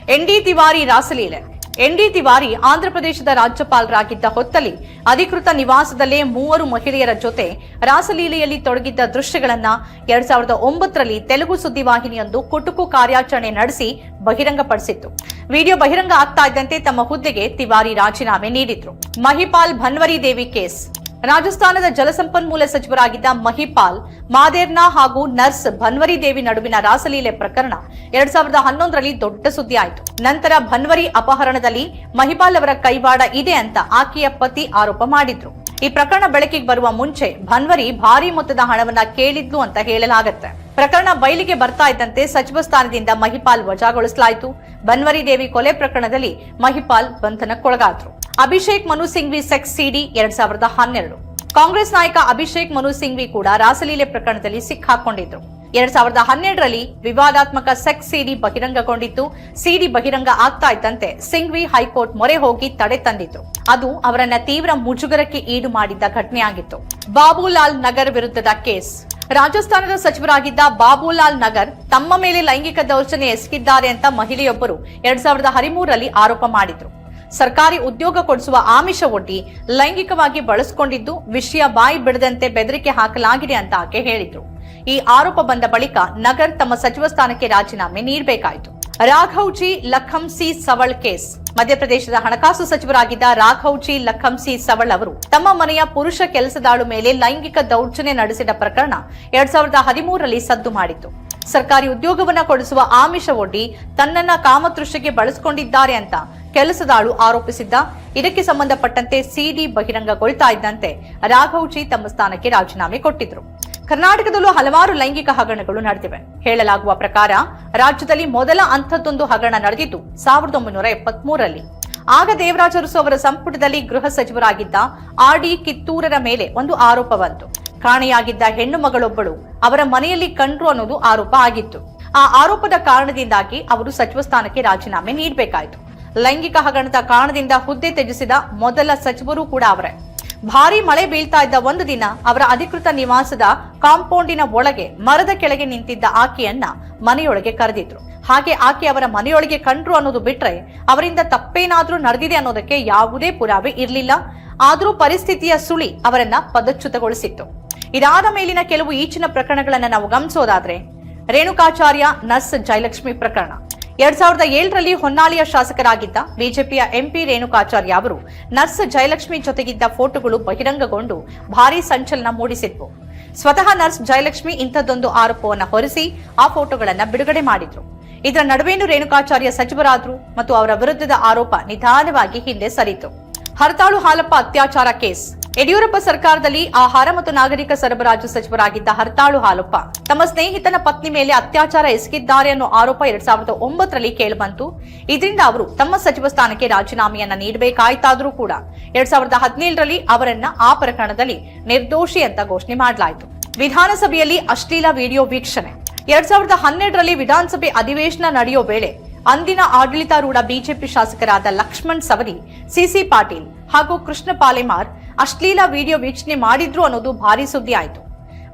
ಬಂದಿತ್ತು ಎನ್ಡಿ ತಿವಾರಿ ರಾಸಲೀಲೆ. ಎನ್ಡಿ ತಿವಾರಿ ಆಂಧ್ರಪ್ರದೇಶದ ರಾಜ್ಯಪಾಲರಾಗಿದ್ದ ಹೊತ್ತಲ್ಲಿ ಅಧಿಕೃತ ನಿವಾಸದಲ್ಲೇ ಮೂವರು ಮಹಿಳೆಯರ ಜೊತೆ ರಾಸಲೀಲೆಯಲ್ಲಿ ತೊಡಗಿದ್ದ ದೃಶ್ಯಗಳನ್ನ ಎರಡ್ ಸಾವಿರದ ಒಂಬತ್ತರಲ್ಲಿ ತೆಲುಗು ಸುದ್ದಿವಾಹಿನಿಯೊಂದು ಕುಟುಕು ಕಾರ್ಯಾಚರಣೆ ನಡೆಸಿ ಬಹಿರಂಗಪಡಿಸಿತ್ತು. ವಿಡಿಯೋ ಬಹಿರಂಗ ಆಗ್ತಾ ಇದ್ದಂತೆ ತಮ್ಮ ಹುದ್ದೆಗೆ ತಿವಾರಿ ರಾಜೀನಾಮೆ ನೀಡಿದ್ರು. ಮಹಿಪಾಲ್ ಭನ್ವರಿ ದೇವಿ ಕೇಸ್. ರಾಜಸ್ಥಾನದ ಜಲಸಂಪನ್ಮೂಲ ಸಚಿವರಾಗಿದ್ದ ಮಹಿಪಾಲ್, ಮಾದೇರ್ನ ಹಾಗೂ ನರ್ಸ್ ಭನ್ವರಿ ದೇವಿ ನಡುವಿನ ರಾಸಲೀಲೆ ಪ್ರಕರಣ ಎರಡ್ ಸಾವಿರದ ಹನ್ನೊಂದರಲ್ಲಿ ದೊಡ್ಡ ಸುದ್ದಿ ಆಯಿತು. ನಂತರ ಭನ್ವರಿ ಅಪಹರಣದಲ್ಲಿ ಮಹಿಪಾಲ್ ಅವರ ಕೈವಾಡ ಇದೆ ಅಂತ ಆಕೆಯ ಪತಿ ಆರೋಪ ಮಾಡಿದ್ರು. ಈ ಪ್ರಕರಣ ಬೆಳಕಿಗೆ ಬರುವ ಮುಂಚೆ ಭನ್ವರಿ ಭಾರಿ ಮೊತ್ತದ ಹಣವನ್ನ ಕೇಳಿದ್ಲು ಅಂತ ಹೇಳಲಾಗತ್ತೆ. ಪ್ರಕರಣ ಬಯಲಿಗೆ ಬರ್ತಾ ಇದ್ದಂತೆ ಸಚಿವ ಸ್ಥಾನದಿಂದ ಮಹಿಪಾಲ್ ವಜಾಗೊಳಿಸಲಾಯಿತು. ಬನ್ವರಿ ದೇವಿ ಕೊಲೆ ಪ್ರಕರಣದಲ್ಲಿ ಮಹಿಪಾಲ್ ಬಂಧನಕ್ಕೊಳಗಾದ್ರು. ಅಭಿಷೇಕ್ ಮನು ಸಿಂಘ್ವಿ ಸೆಕ್ಸ್ ಸಿಡಿ ಎರಡ್ ಸಾವಿರದ ಹನ್ನೆರಡು. ಕಾಂಗ್ರೆಸ್ ನಾಯಕ ಅಭಿಷೇಕ್ ಮನು ಸಿಂಘ್ವಿ ಕೂಡ ರಾಸಲೀಲೆ ಪ್ರಕರಣದಲ್ಲಿ ಸಿಕ್ಕಾಕೊಂಡಿದ್ರು. ಎರಡ್ ಸಾವಿರದ ಹನ್ನೆರಡರಲ್ಲಿ ವಿವಾದಾತ್ಮಕ ಸೆಕ್ಸ್ ಸಿಡಿ ಬಹಿರಂಗಗೊಂಡಿತ್ತು ಸಿಡಿ ಬಹಿರಂಗ ಆಗ್ತಾ ಇದ್ದಂತೆ ಸಿಂಘ್ವಿ ಹೈಕೋರ್ಟ್ ಮೊರೆ ಹೋಗಿ ತಡೆ ತಂದಿದ್ರು ಅದು ಅವರನ್ನ ತೀವ್ರ ಮುಜುಗರಕ್ಕೆ ಈಡು ಮಾಡಿದ್ದ ಘಟನೆಯಾಗಿತ್ತು. ಬಾಬುಲಾಲ್ ನಗರ್ ವಿರುದ್ಧದ ಕೇಸ್. ರಾಜಸ್ಥಾನದ ಸಚಿವರಾಗಿದ್ದ ಬಾಬುಲಾಲ್ ನಗರ್ ತಮ್ಮ ಮೇಲೆ ಲೈಂಗಿಕ ದೌರ್ಜನ್ಯ ಎಸಗಿದ್ದಾರೆ ಅಂತ ಮಹಿಳೆಯೊಬ್ಬರು ಎರಡ್ ಸಾವಿರದ ಹದಿಮೂರರಲ್ಲಿ ಆರೋಪ ಮಾಡಿದ್ರು. ಸರ್ಕಾರಿ ಉದ್ಯೋಗ ಕೊಡಿಸುವ ಆಮಿಷ ಒಡ್ಡಿ ಲೈಂಗಿಕವಾಗಿ ಬಳಸಿಕೊಂಡಿದ್ದು ವಿಷಯ ಬಾಯಿ ಬಿಡದಂತೆ ಬೆದರಿಕೆ ಹಾಕಲಾಗಿದೆ ಅಂತ ಆಕೆ ಹೇಳಿದ್ರು. ಈ ಆರೋಪ ಬಂದ ಬಳಿಕ ನಗರ್ ತಮ್ಮ ಸಚಿವ ಸ್ಥಾನಕ್ಕೆ ರಾಜೀನಾಮೆ ನೀಡಬೇಕಾಯಿತು. ರಾಘವ್ಜಿ ಲಖಂಸಿ ಸವಳ್ ಕೇಸ್. ಮಧ್ಯಪ್ರದೇಶದ ಹಣಕಾಸು ಸಚಿವರಾಗಿದ್ದ ರಾಘವ್ಜಿ ಲಖಂಸಿ ಸವಳ್ ಅವರು ತಮ್ಮ ಮನೆಯ ಪುರುಷ ಕೆಲಸದಾಳು ಮೇಲೆ ಲೈಂಗಿಕ ದೌರ್ಜನ್ಯ ನಡೆಸಿದ ಪ್ರಕರಣ ಎರಡ್ ಸಾವಿರದ ಹದಿಮೂರರಲ್ಲಿ ಸದ್ದು ಮಾಡಿತ್ತು. ಸರ್ಕಾರಿ ಉದ್ಯೋಗವನ್ನ ಕೊಡಿಸುವ ಆಮಿಷ ತನ್ನನ್ನ ಕಾಮತೃಷ್ಟಿಗೆ ಬಳಸಿಕೊಂಡಿದ್ದಾರೆ ಅಂತ ಕೆಲಸದಾಳು ಆರೋಪಿಸಿದ್ದ. ಇದಕ್ಕೆ ಸಂಬಂಧಪಟ್ಟಂತೆ ಸಿಡಿ ಬಹಿರಂಗಗೊಳ್ತಾ ಇದ್ದಂತೆ ರಾಘವ್ಜಿ ತಮ್ಮ ಸ್ಥಾನಕ್ಕೆ ರಾಜೀನಾಮೆ ಕೊಟ್ಟಿದ್ರು. ಕರ್ನಾಟಕದಲ್ಲೂ ಹಲವಾರು ಲೈಂಗಿಕ ಹಗರಣಗಳು ನಡೆದಿವೆ. ಹೇಳಲಾಗುವ ಪ್ರಕಾರ ರಾಜ್ಯದಲ್ಲಿ ಮೊದಲ ಅಂಥದ್ದೊಂದು ಹಗರಣ ನಡೆದಿದ್ದು ಸಾವಿರದ ಒಂಬೈನೂರ ಎಪ್ಪತ್ಮೂರರಲ್ಲಿ. ಆಗ ದೇವರಾಜ ಅರಸು ಅವರ ಸಂಪುಟದಲ್ಲಿ ಗೃಹ ಸಚಿವರಾಗಿದ್ದ ಆರ್ ಡಿ ಕಿತ್ತೂರರ ಮೇಲೆ ಒಂದು ಆರೋಪ ಬಂತು. ಕಾಣೆಯಾಗಿದ್ದ ಹೆಣ್ಣು ಮಗಳೊಬ್ಬಳು ಅವರ ಮನೆಯಲ್ಲಿ ಕಂಡ್ರು ಅನ್ನೋದು ಆರೋಪ ಆಗಿತ್ತು. ಆ ಆರೋಪದ ಕಾರಣದಿಂದಾಗಿ ಅವರು ಸಚಿವ ಸ್ಥಾನಕ್ಕೆ ರಾಜೀನಾಮೆ ನೀಡಬೇಕಾಯಿತು. ಲೈಂಗಿಕ ಹಗರಣದ ಕಾರಣದಿಂದ ಹುದ್ದೆ ತ್ಯಜಿಸಿದ ಮೊದಲ ಸಚಿವರು ಕೂಡ ಅವರೇ. ಭಾರಿ ಮಳೆ ಬೀಳ್ತಾ ಇದ್ದ ಒಂದು ದಿನ ಅವರ ಅಧಿಕೃತ ನಿವಾಸದ ಕಾಂಪೌಂಡಿನ ಒಳಗೆ ಮರದ ಕೆಳಗೆ ನಿಂತಿದ್ದ ಆಕೆಯನ್ನ ಮನೆಯೊಳಗೆ ಕರೆದಿದ್ರು. ಹಾಗೆ ಆಕೆ ಅವರ ಮನೆಯೊಳಗೆ ಕಂಡ್ರು ಅನ್ನೋದು ಬಿಟ್ರೆ ಅವರಿಂದ ತಪ್ಪೇನಾದ್ರೂ ನಡೆದಿದೆ ಅನ್ನೋದಕ್ಕೆ ಯಾವುದೇ ಪುರಾವೆ ಇರಲಿಲ್ಲ. ಆದರೂ ಪರಿಸ್ಥಿತಿಯ ಸುಳಿ ಅವರನ್ನ ಪದಚ್ಯುತಗೊಳಿಸಿತ್ತು. ಇದಾದ ಮೇಲಿನ ಕೆಲವು ಈಚಿನ ಪ್ರಕರಣಗಳನ್ನು ನಾವು ಗಮನಿಸೋದಾದ್ರೆ, ರೇಣುಕಾಚಾರ್ಯ ನರ್ಸ್ ಜಯಲಕ್ಷ್ಮಿ ಪ್ರಕರಣ. ಎರಡ್ ಸಾವಿರದ ಏಳರಲ್ಲಿ ಹೊನ್ನಾಳಿಯ ಶಾಸಕರಾಗಿದ್ದ ಬಿಜೆಪಿಯ ಎಂಪಿ ರೇಣುಕಾಚಾರ್ಯ ಅವರು ನರ್ಸ್ ಜಯಲಕ್ಷ್ಮಿ ಜೊತೆಗಿದ್ದ ಫೋಟೋಗಳು ಬಹಿರಂಗಗೊಂಡು ಭಾರೀ ಸಂಚಲನ ಮೂಡಿಸಿದ್ವು. ಸ್ವತಃ ನರ್ಸ್ ಜಯಲಕ್ಷ್ಮಿ ಇಂಥದ್ದೊಂದು ಆರೋಪವನ್ನು ಹೊರಿಸಿ ಆ ಫೋಟೋಗಳನ್ನು ಬಿಡುಗಡೆ ಮಾಡಿದ್ರು. ಇದರ ನಡುವೆಯೂ ರೇಣುಕಾಚಾರ್ಯ ಸಚಿವರಾದ್ರು ಮತ್ತು ಅವರ ವಿರುದ್ಧದ ಆರೋಪ ನಿಧಾನವಾಗಿ ಹಿಂದೆ ಸರಿತು. ಹರತಾಳು ಹಾಲಪ್ಪ ಅತ್ಯಾಚಾರ ಕೇಸ್. ಯಡಿಯೂರಪ್ಪ ಸರ್ಕಾರದಲ್ಲಿ ಆಹಾರ ಮತ್ತು ನಾಗರಿಕ ಸರಬರಾಜು ಸಚಿವರಾಗಿದ್ದ ಹರ್ತಾಳು ಹಾಲಪ್ಪ. ತಮ್ಮ ಸ್ನೇಹಿತನ ಪತ್ನಿ ಮೇಲೆ ಅತ್ಯಾಚಾರ ಎಸಗಿದ್ದಾರೆ ಅನ್ನೋ ಆರೋಪ ಎರಡ್ ಸಾವಿರದ ಒಂಬತ್ತರಲ್ಲಿ ಕೇಳಿಬಂತು. ಇದರಿಂದ ಅವರು ತಮ್ಮ ಸಚಿವ ಸ್ಥಾನಕ್ಕೆ ರಾಜೀನಾಮೆಯನ್ನ ನೀಡಬೇಕಾಯ್ತಾದ್ರೂ ಕೂಡ. ಎರಡ್ ಸಾವಿರದ ಹದಿನೇಳರಲ್ಲಿ ಅವರನ್ನ ಆ ಪ್ರಕರಣದಲ್ಲಿ ನಿರ್ದೋಷಿ ಅಂತ ಘೋಷಣೆ ಮಾಡಲಾಯಿತು. ವಿಧಾನಸಭೆಯಲ್ಲಿ ಅಶ್ಲೀಲ ವಿಡಿಯೋ ವೀಕ್ಷಣೆ. ಎರಡ್ ಸಾವಿರದ ಹನ್ನೆರಡರಲ್ಲಿ ವಿಧಾನಸಭೆ ಅಧಿವೇಶನ ನಡೆಯೋ ವೇಳೆ ಅಂದಿನ ಆಡಳಿತಾರೂಢ ಬಿಜೆಪಿ ಶಾಸಕರಾದ ಲಕ್ಷ್ಮಣ್ ಸವರಿ ಸಿಸಿ ಪಾಟೀಲ್ ಹಾಗೂ ಕೃಷ್ಣ ಪಾಲೆಮಾರ್ ಅಶ್ಲೀಲ ವಿಡಿಯೋ ವೀಕ್ಷಣೆ ಮಾಡಿದ್ರು ಅನ್ನೋದು ಭಾರಿ ಸುದ್ದಿ ಆಯಿತು.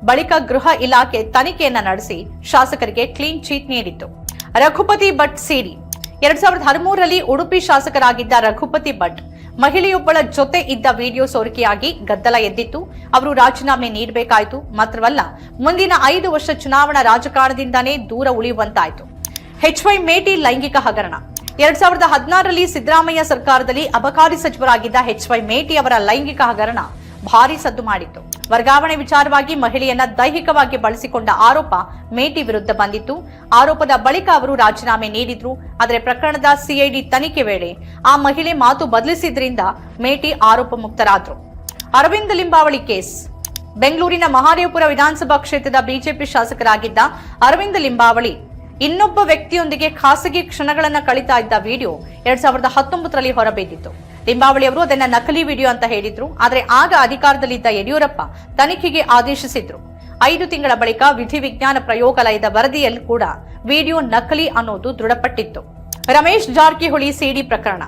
ಬಳಿಕ ಗೃಹ ಇಲಾಖೆ ತನಿಖೆಯನ್ನ ನಡೆಸಿ ಶಾಸಕರಿಗೆ ಕ್ಲೀನ್ ಚೀಟ್ ನೀಡಿತ್ತು. ರಘುಪತಿ ಭಟ್ ಸೇರಿ ಎರಡ್ ಸಾವಿರದ ಹದಿಮೂರರಲ್ಲಿ ಉಡುಪಿ ಶಾಸಕರಾಗಿದ್ದ ರಘುಪತಿ ಭಟ್ ಮಹಿಳೆಯೊಬ್ಬಳ ಜೊತೆ ಇದ್ದ ವಿಡಿಯೋ ಸೋರಿಕೆಯಾಗಿ ಗದ್ದಲ ಎದ್ದಿತ್ತು. ಅವರು ರಾಜೀನಾಮೆ ನೀಡಬೇಕಾಯಿತು. ಮಾತ್ರವಲ್ಲ, ಮುಂದಿನ ಐದು ವರ್ಷ ಚುನಾವಣಾ ರಾಜಕಾರಣದಿಂದಾನೇ ದೂರ ಉಳಿಯುವಂತಾಯಿತು. ಎಚ್ವೈ ಮೇಟಿ ಲೈಂಗಿಕ ಹಗರಣ. ಎರಡ್ ಸಾವಿರದ ಹದಿನಾರರಲ್ಲಿ ಸಿದ್ದರಾಮಯ್ಯ ಸರ್ಕಾರದಲ್ಲಿ ಅಬಕಾರಿ ಸಚಿವರಾಗಿದ್ದ ಎಚ್ವೈ ಮೇಟಿ ಅವರ ಲೈಂಗಿಕ ಹಗರಣ ಭಾರಿ ಸದ್ದು ಮಾಡಿತ್ತು. ವರ್ಗಾವಣೆ ವಿಚಾರವಾಗಿ ಮಹಿಳೆಯನ್ನ ದೈಹಿಕವಾಗಿ ಬಳಸಿಕೊಂಡ ಆರೋಪ ಮೇಟಿ ವಿರುದ್ಧ ಬಂದಿತ್ತು. ಆರೋಪದ ಬಳಿಕ ಅವರು ರಾಜೀನಾಮೆ ನೀಡಿದ್ರು. ಆದರೆ ಪ್ರಕರಣದ ಸಿಐಡಿ ತನಿಖೆ ವೇಳೆ ಆ ಮಹಿಳೆ ಮಾತು ಬದಲಿಸಿದ್ರಿಂದ ಮೇಟಿ ಆರೋಪ ಮುಕ್ತರಾದ್ರು. ಅರವಿಂದ್ ಲಿಂಬಾವಳಿ ಕೇಸ್. ಬೆಂಗಳೂರಿನ ಮಹಾದೇವಪುರ ವಿಧಾನಸಭಾ ಕ್ಷೇತ್ರದ ಬಿಜೆಪಿ ಶಾಸಕರಾಗಿದ್ದ ಅರವಿಂದ್ ಲಿಂಬಾವಳಿ ಇನ್ನೊಬ್ಬ ವ್ಯಕ್ತಿಯೊಂದಿಗೆ ಖಾಸಗಿ ಕ್ಷಣಗಳನ್ನ ಕಳೀತಾ ಇದ್ದ ವಿಡಿಯೋ ಎರಡ್ ಸಾವಿರದ ಹತ್ತೊಂಬತ್ತರಲ್ಲಿ ಹೊರಬಿದ್ದಿತ್ತು. ಲಿಂಬಾವಳಿ ಅವರು ಅದನ್ನ ನಕಲಿ ವಿಡಿಯೋ ಅಂತ ಹೇಳಿದ್ರು. ಆದರೆ ಆಗ ಅಧಿಕಾರದಲ್ಲಿದ್ದ ಯಡಿಯೂರಪ್ಪ ತನಿಖೆಗೆ ಆದೇಶಿಸಿದ್ರು. ಐದು ತಿಂಗಳ ಬಳಿಕ ವಿಧಿವಿಜ್ಞಾನ ಪ್ರಯೋಗಾಲಯದ ವರದಿಯಲ್ಲಿ ಕೂಡ ವಿಡಿಯೋ ನಕಲಿ ಅನ್ನೋದು ದೃಢಪಟ್ಟಿತ್ತು. ರಮೇಶ್ ಜಾರಕಿಹೊಳಿ ಸಿಡಿ ಪ್ರಕರಣ.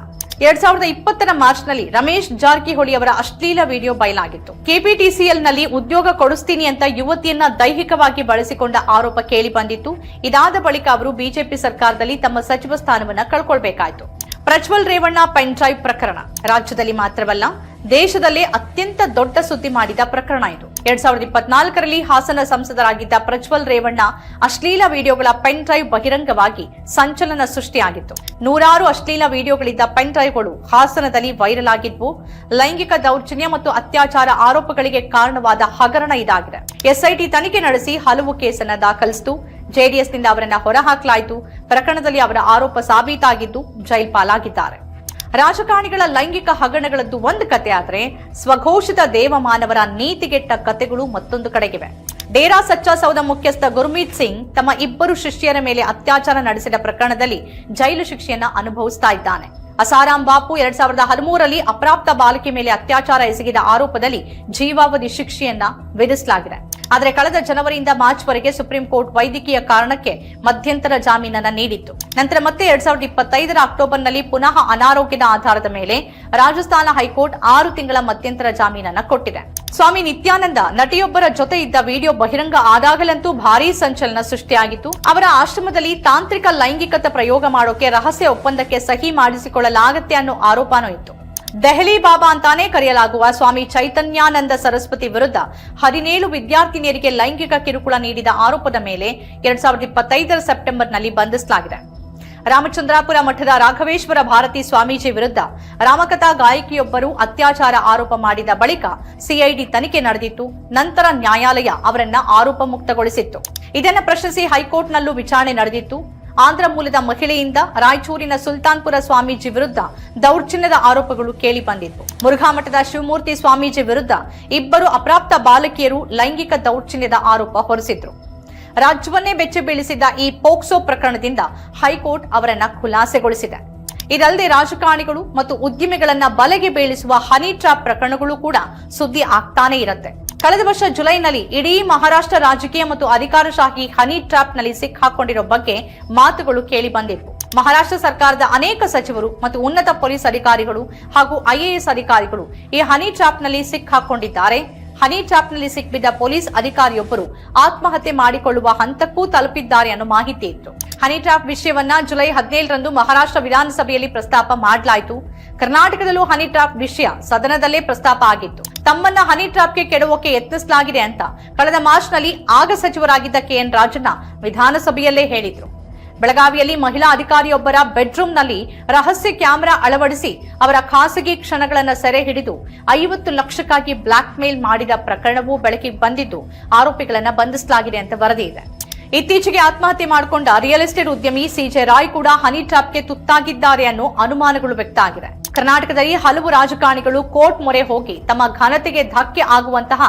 ಎರಡ್ ಸಾವಿರದ ಇಪ್ಪತ್ತರ ಮಾರ್ಚ್ನಲ್ಲಿ ರಮೇಶ್ ಜಾರಕಿಹೊಳಿ ಅವರ ಅಶ್ಲೀಲ ವಿಡಿಯೋ ಬಯಲಾಗಿತ್ತು. ಕೆಪಿಟಿಸಿಎಲ್ನಲ್ಲಿ ಉದ್ಯೋಗ ಕೊಡಿಸ್ತೀನಿ ಅಂತ ಯುವತಿಯನ್ನ ದೈಹಿಕವಾಗಿ ಬಳಸಿಕೊಂಡ ಆರೋಪ ಕೇಳಿ ಬಂದಿತ್ತು. ಇದಾದ ಬಳಿಕ ಅವರು ಬಿಜೆಪಿ ಸರ್ಕಾರದಲ್ಲಿ ತಮ್ಮ ಸಚಿವ ಸ್ಥಾನವನ್ನ ಕಳ್ಕೊಳ್ಬೇಕಾಯ್ತು. ಪ್ರಜ್ವಲ್ ರೇವಣ್ಣ ಪೆನ್ ಡ್ರೈವ್ ಪ್ರಕರಣ. ರಾಜ್ಯದಲ್ಲಿ ಮಾತ್ರವಲ್ಲ, ದೇಶದಲ್ಲೇ ಅತ್ಯಂತ ದೊಡ್ಡ ಸುದ್ದಿ ಮಾಡಿದ ಪ್ರಕರಣ ಇದು. ಎರಡ್ ಸಾವಿರದ ಇಪ್ಪತ್ನಾಲ್ಕರಲ್ಲಿ ಹಾಸನ ಸಂಸದರಾಗಿದ್ದ ಪ್ರಜ್ವಲ್ ರೇವಣ್ಣ ಅಶ್ಲೀಲ ವಿಡಿಯೋಗಳ ಪೆನ್ ಡ್ರೈವ್ ಬಹಿರಂಗವಾಗಿ ಸಂಚಲನ ಸೃಷ್ಟಿಯಾಗಿತ್ತು. ನೂರಾರು ಅಶ್ಲೀಲ ವಿಡಿಯೋಗಳಿದ್ದ ಪೆನ್ ಡ್ರೈವ್ಗಳು ಹಾಸನದಲ್ಲಿ ವೈರಲ್ ಆಗಿದ್ವು. ಲೈಂಗಿಕ ದೌರ್ಜನ್ಯ ಮತ್ತು ಅತ್ಯಾಚಾರ ಆರೋಪಗಳಿಗೆ ಕಾರಣವಾದ ಹಗರಣ ಇದಾಗಿದೆ. ಎಸ್ಐಟಿ ತನಿಖೆ ನಡೆಸಿ ಹಲವು ಕೇಸನ್ನ ದಾಖಲಿಸಿತು. ಜೆಡಿಎಸ್ನಿಂದ ಅವರನ್ನ ಹೊರಹಾಕಲಾಯಿತು. ಪ್ರಕರಣದಲ್ಲಿ ಅವರ ಆರೋಪ ಸಾಬೀತಾಗಿದ್ದು ಜೈಲ್ ಪಾಲಾಗಿದ್ದಾರೆ. ರಾಜಕಾರಣಿಗಳ ಲೈಂಗಿಕ ಹಗರಣಗಳದ್ದು ಒಂದು ಕತೆ ಆದರೆ ಸ್ವಘೋಷಿತ ದೇವಮಾನವರ ನೀತಿಗೆಟ್ಟ ಕತೆಗಳು ಮತ್ತೊಂದು ಕಡೆಗಿವೆ. ಡೇರಾ ಸಚ್ಚಾ ಸೌಧ ಮುಖ್ಯಸ್ಥ ಗುರ್ಮೀತ್ ಸಿಂಗ್ ತಮ್ಮ ಇಬ್ಬರು ಶಿಷ್ಯರ ಮೇಲೆ ಅತ್ಯಾಚಾರ ನಡೆಸಿದ ಪ್ರಕರಣದಲ್ಲಿ ಜೈಲು ಶಿಕ್ಷೆಯನ್ನ ಅನುಭವಿಸ್ತಾ ಇದ್ದಾನೆ. ಅಸಾರಾಂ ಬಾಪು ಎರಡ್ ಸಾವಿರದ ಹದಿಮೂರರಲ್ಲಿ ಅಪ್ರಾಪ್ತ ಬಾಲಕಿ ಮೇಲೆ ಅತ್ಯಾಚಾರ ಎಸಗಿದ ಆರೋಪದಲ್ಲಿ ಜೀವಾವಧಿ ಶಿಕ್ಷೆಯನ್ನ ವಿಧಿಸಲಾಗಿದೆ. ಆದರೆ ಕಳೆದ ಜನವರಿಯಿಂದ ಮಾರ್ಚ್ ವರೆಗೆ ಸುಪ್ರೀಂ ಕೋರ್ಟ್ ವೈದ್ಯಕೀಯ ಕಾರಣಕ್ಕೆ ಮಧ್ಯಂತರ ಜಾಮೀನನ್ನ ನೀಡಿತ್ತು. ನಂತರ ಮತ್ತೆ ಎರಡ್ ಸಾವಿರದ ಇಪ್ಪತ್ತೈದರ ಅಕ್ಟೋಬರ್ನಲ್ಲಿ ಪುನಃ ಅನಾರೋಗ್ಯದ ಆಧಾರದ ಮೇಲೆ ರಾಜಸ್ಥಾನ ಹೈಕೋರ್ಟ್ ಆರು ತಿಂಗಳ ಮಧ್ಯಂತರ ಜಾಮೀನನ್ನ ಕೊಟ್ಟಿದೆ. ಸ್ವಾಮಿ ನಿತ್ಯಾನಂದ ನಟಿಯೊಬ್ಬರ ಜೊತೆ ಇದ್ದ ವಿಡಿಯೋ ಬಹಿರಂಗ ಆದಾಗಲಂತೂ ಭಾರೀ ಸಂಚಲನ ಸೃಷ್ಟಿಯಾಗಿತ್ತು. ಅವರ ಆಶ್ರಮದಲ್ಲಿ ತಾಂತ್ರಿಕ ಲೈಂಗಿಕತೆ ಪ್ರಯೋಗ ಮಾಡೋಕೆ ರಹಸ್ಯ ಒಪ್ಪಂದಕ್ಕೆ ಸಹಿ ಮಾಡಿಸಿಕೊಳ್ಳಲಾಗತ್ತೆ ಅನ್ನೋ ಆರೋಪನೂ ಇತ್ತು. ದೆಹಲಿ ಬಾಬಾ ಅಂತಾನೆ ಕರೆಯಲಾಗುವ ಸ್ವಾಮಿ ಚೈತನ್ಯಾನಂದ ಸರಸ್ವತಿ ವಿರುದ್ಧ ಹದಿನೇಳು ವಿದ್ಯಾರ್ಥಿನಿಯರಿಗೆ ಲೈಂಗಿಕ ಕಿರುಕುಳ ನೀಡಿದ ಆರೋಪದ ಮೇಲೆ ಎರಡ್ ಸಾವಿರದ ಇಪ್ಪತ್ತೈದರ ಸೆಪ್ಟೆಂಬರ್ನಲ್ಲಿ ಬಂಧಿಸಲಾಗಿದೆ. ರಾಮಚಂದ್ರಾಪುರ ಮಠದ ರಾಘವೇಶ್ವರ ಭಾರತಿ ಸ್ವಾಮೀಜಿ ವಿರುದ್ಧ ರಾಮಕಥಾ ಗಾಯಕಿಯೊಬ್ಬರು ಅತ್ಯಾಚಾರ ಆರೋಪ ಮಾಡಿದ ಬಳಿಕ ಸಿಐಡಿ ತನಿಖೆ ನಡೆದಿತ್ತು. ನಂತರ ನ್ಯಾಯಾಲಯ ಅವರನ್ನ ಆರೋಪ ಮುಕ್ತಗೊಳಿಸಿತ್ತು ಇದನ್ನು ಪ್ರಶ್ನಿಸಿ ಹೈಕೋರ್ಟ್ನಲ್ಲೂ ವಿಚಾರಣೆ ನಡೆದಿತ್ತು. ಆಂಧ್ರ ಮೂಲದ ಮಹಿಳೆಯಿಂದ ರಾಯಚೂರಿನ ಸುಲ್ತಾನ್ಪುರ ಸ್ವಾಮೀಜಿ ವಿರುದ್ಧ ದೌರ್ಜನ್ಯದ ಆರೋಪಗಳು ಕೇಳಿ ಬಂದಿತ್ತು. ಮುರುಘಾಮಠದ ಶಿವಮೂರ್ತಿ ಸ್ವಾಮೀಜಿ ವಿರುದ್ಧ ಇಬ್ಬರು ಅಪ್ರಾಪ್ತ ಬಾಲಕಿಯರು ಲೈಂಗಿಕ ದೌರ್ಜನ್ಯದ ಆರೋಪ ಹೊರಿಸಿದ್ರು. ರಾಜ್ಯವನ್ನೇ ಬೆಚ್ಚಿ ಬೀಳಿಸಿದ್ದ ಈ ಪೋಕ್ಸೋ ಪ್ರಕರಣದಿಂದ ಹೈಕೋರ್ಟ್ ಅವರನ್ನ ಖುಲಾಸೆಗೊಳಿಸಿದೆ. ಇದಲ್ಲದೆ ರಾಜಕಾರಣಿಗಳು ಮತ್ತು ಉದ್ಯಮಿಗಳನ್ನ ಬಲೆಗೆ ಬೀಳಿಸುವ ಹನಿ ಟ್ರಾಪ್ ಪ್ರಕರಣಗಳು ಕೂಡ ಸುದ್ದಿ ಆಗ್ತಾನೆ ಇರುತ್ತೆ. ಕಳೆದ ವರ್ಷ ಜುಲೈನಲ್ಲಿ ಇಡೀ ಮಹಾರಾಷ್ಟ್ರ ರಾಜಕೀಯ ಮತ್ತು ಅಧಿಕಾರಶಾಹಿ ಹನಿ ಟ್ರಾಪ್ನಲ್ಲಿ ಸಿಕ್ಕಾಕೊಂಡಿರೋ ಬಗ್ಗೆ ಮಾತುಗಳು ಕೇಳಿ ಬಂದಿತ್ತು ಮಹಾರಾಷ್ಟ್ರ ಸರ್ಕಾರದ ಅನೇಕ ಸಚಿವರು ಮತ್ತು ಉನ್ನತ ಪೊಲೀಸ್ ಅಧಿಕಾರಿಗಳು ಹಾಗೂ ಐಎಎಸ್ ಅಧಿಕಾರಿಗಳು ಈ ಹನಿ ಟ್ರಾಪ್ನಲ್ಲಿ ಸಿಕ್ಕಾಕೊಂಡಿದ್ದಾರೆ ಹನಿ ಟ್ರಾಪ್ನಲ್ಲಿ ಸಿಕ್ಕಿದ್ದ ಪೊಲೀಸ್ ಅಧಿಕಾರಿಯೊಬ್ಬರು ಆತ್ಮಹತ್ಯೆ ಮಾಡಿಕೊಳ್ಳುವ ಹಂತಕ್ಕೂ ತಲುಪಿದ್ದಾರೆ ಅನ್ನೋ ಮಾಹಿತಿ ಇತ್ತು. ಹನಿ ಟ್ರಾಪ್ ವಿಷಯವನ್ನ ಜುಲೈ ಹದಿನೇಳರಂದು ಮಹಾರಾಷ್ಟ್ರ ವಿಧಾನಸಭೆಯಲ್ಲಿ ಪ್ರಸ್ತಾಪ ಮಾಡಲಾಯಿತು. ಕರ್ನಾಟಕದಲ್ಲೂ ಹನಿ ಟ್ರಾಪ್ ವಿಷಯ ಸದನದಲ್ಲೇ ಪ್ರಸ್ತಾಪ ಆಗಿತ್ತು. ತಮ್ಮನ್ನ ಹನಿ ಟ್ರಾಪ್ಗೆ ಕೆಡವೋಕೆ ಯತ್ನಿಸಲಾಗಿದೆ ಅಂತ ಕಳೆದ ಮಾರ್ಚ್ನಲ್ಲಿ ಆಗ ಸಚಿವರಾಗಿದ್ದ ಕೆಎನ್ ರಾಜಣ್ಣ ವಿಧಾನಸಭೆಯಲ್ಲೇ ಹೇಳಿದ್ರು. ಬೆಳಗಾವಿಯಲ್ಲಿ ಮಹಿಳಾ ಅಧಿಕಾರಿಯೊಬ್ಬರ ಬೆಡ್ರೂಮ್ನಲ್ಲಿ ರಹಸ್ಯ ಕ್ಯಾಮೆರಾ ಅಳವಡಿಸಿ ಅವರ ಖಾಸಗಿ ಕ್ಷಣಗಳನ್ನು ಸೆರೆ ಹಿಡಿದು ಐವತ್ತು ಲಕ್ಷಕ್ಕಾಗಿ ಬ್ಲಾಕ್ ಮೇಲ್ ಮಾಡಿದ ಪ್ರಕರಣವೂ ಬೆಳಕಿಗೆ ಬಂದಿದ್ದು, ಆರೋಪಿಗಳನ್ನು ಬಂಧಿಸಲಾಗಿದೆ ಅಂತ ವರದಿ ಇದೆ. ಇತ್ತೀಚೆಗೆ ಆತ್ಮಹತ್ಯೆ ಮಾಡಿಕೊಂಡ ರಿಯಲ್ ಎಸ್ಟೇಟ್ ಉದ್ಯಮಿ ಸಿಜೆ ರಾಯ್ ಕೂಡ ಹನಿ ಟ್ರಾಪ್ಗೆ ತುತ್ತಾಗಿದ್ದಾರೆ ಅನ್ನೋ ಅನುಮಾನಗಳು ವ್ಯಕ್ತ ಆಗಿದೆ. ಕರ್ನಾಟಕದಲ್ಲಿ ಹಲವು ರಾಜಕಾರಣಿಗಳು ಕೋರ್ಟ್ ಮೊರೆ ಹೋಗಿ ತಮ್ಮ ಘನತೆಗೆ ಧಕ್ಕೆ ಆಗುವಂತಹ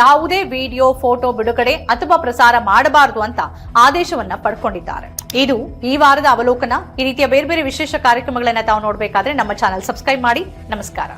ಯಾವುದೇ ವಿಡಿಯೋ, ಫೋಟೋ ಬಿಡುಗಡೆ ಅಥವಾ ಪ್ರಸಾರ ಮಾಡಬಾರದು ಅಂತ ಆದೇಶವನ್ನ ಪಡ್ಕೊಂಡಿದ್ದಾರೆ. ಇದು ಈ ವಾರದ ಅವಲೋಕನ. ಈ ರೀತಿಯ ಬೇರೆ ಬೇರೆ ವಿಶೇಷ ಕಾರ್ಯಕ್ರಮಗಳನ್ನ ತಾವು ನೋಡಬೇಕಾದ್ರೆ ನಮ್ಮ ಚಾನೆಲ್ ಸಬ್ಸ್ಕ್ರೈಬ್ ಮಾಡಿ. ನಮಸ್ಕಾರ.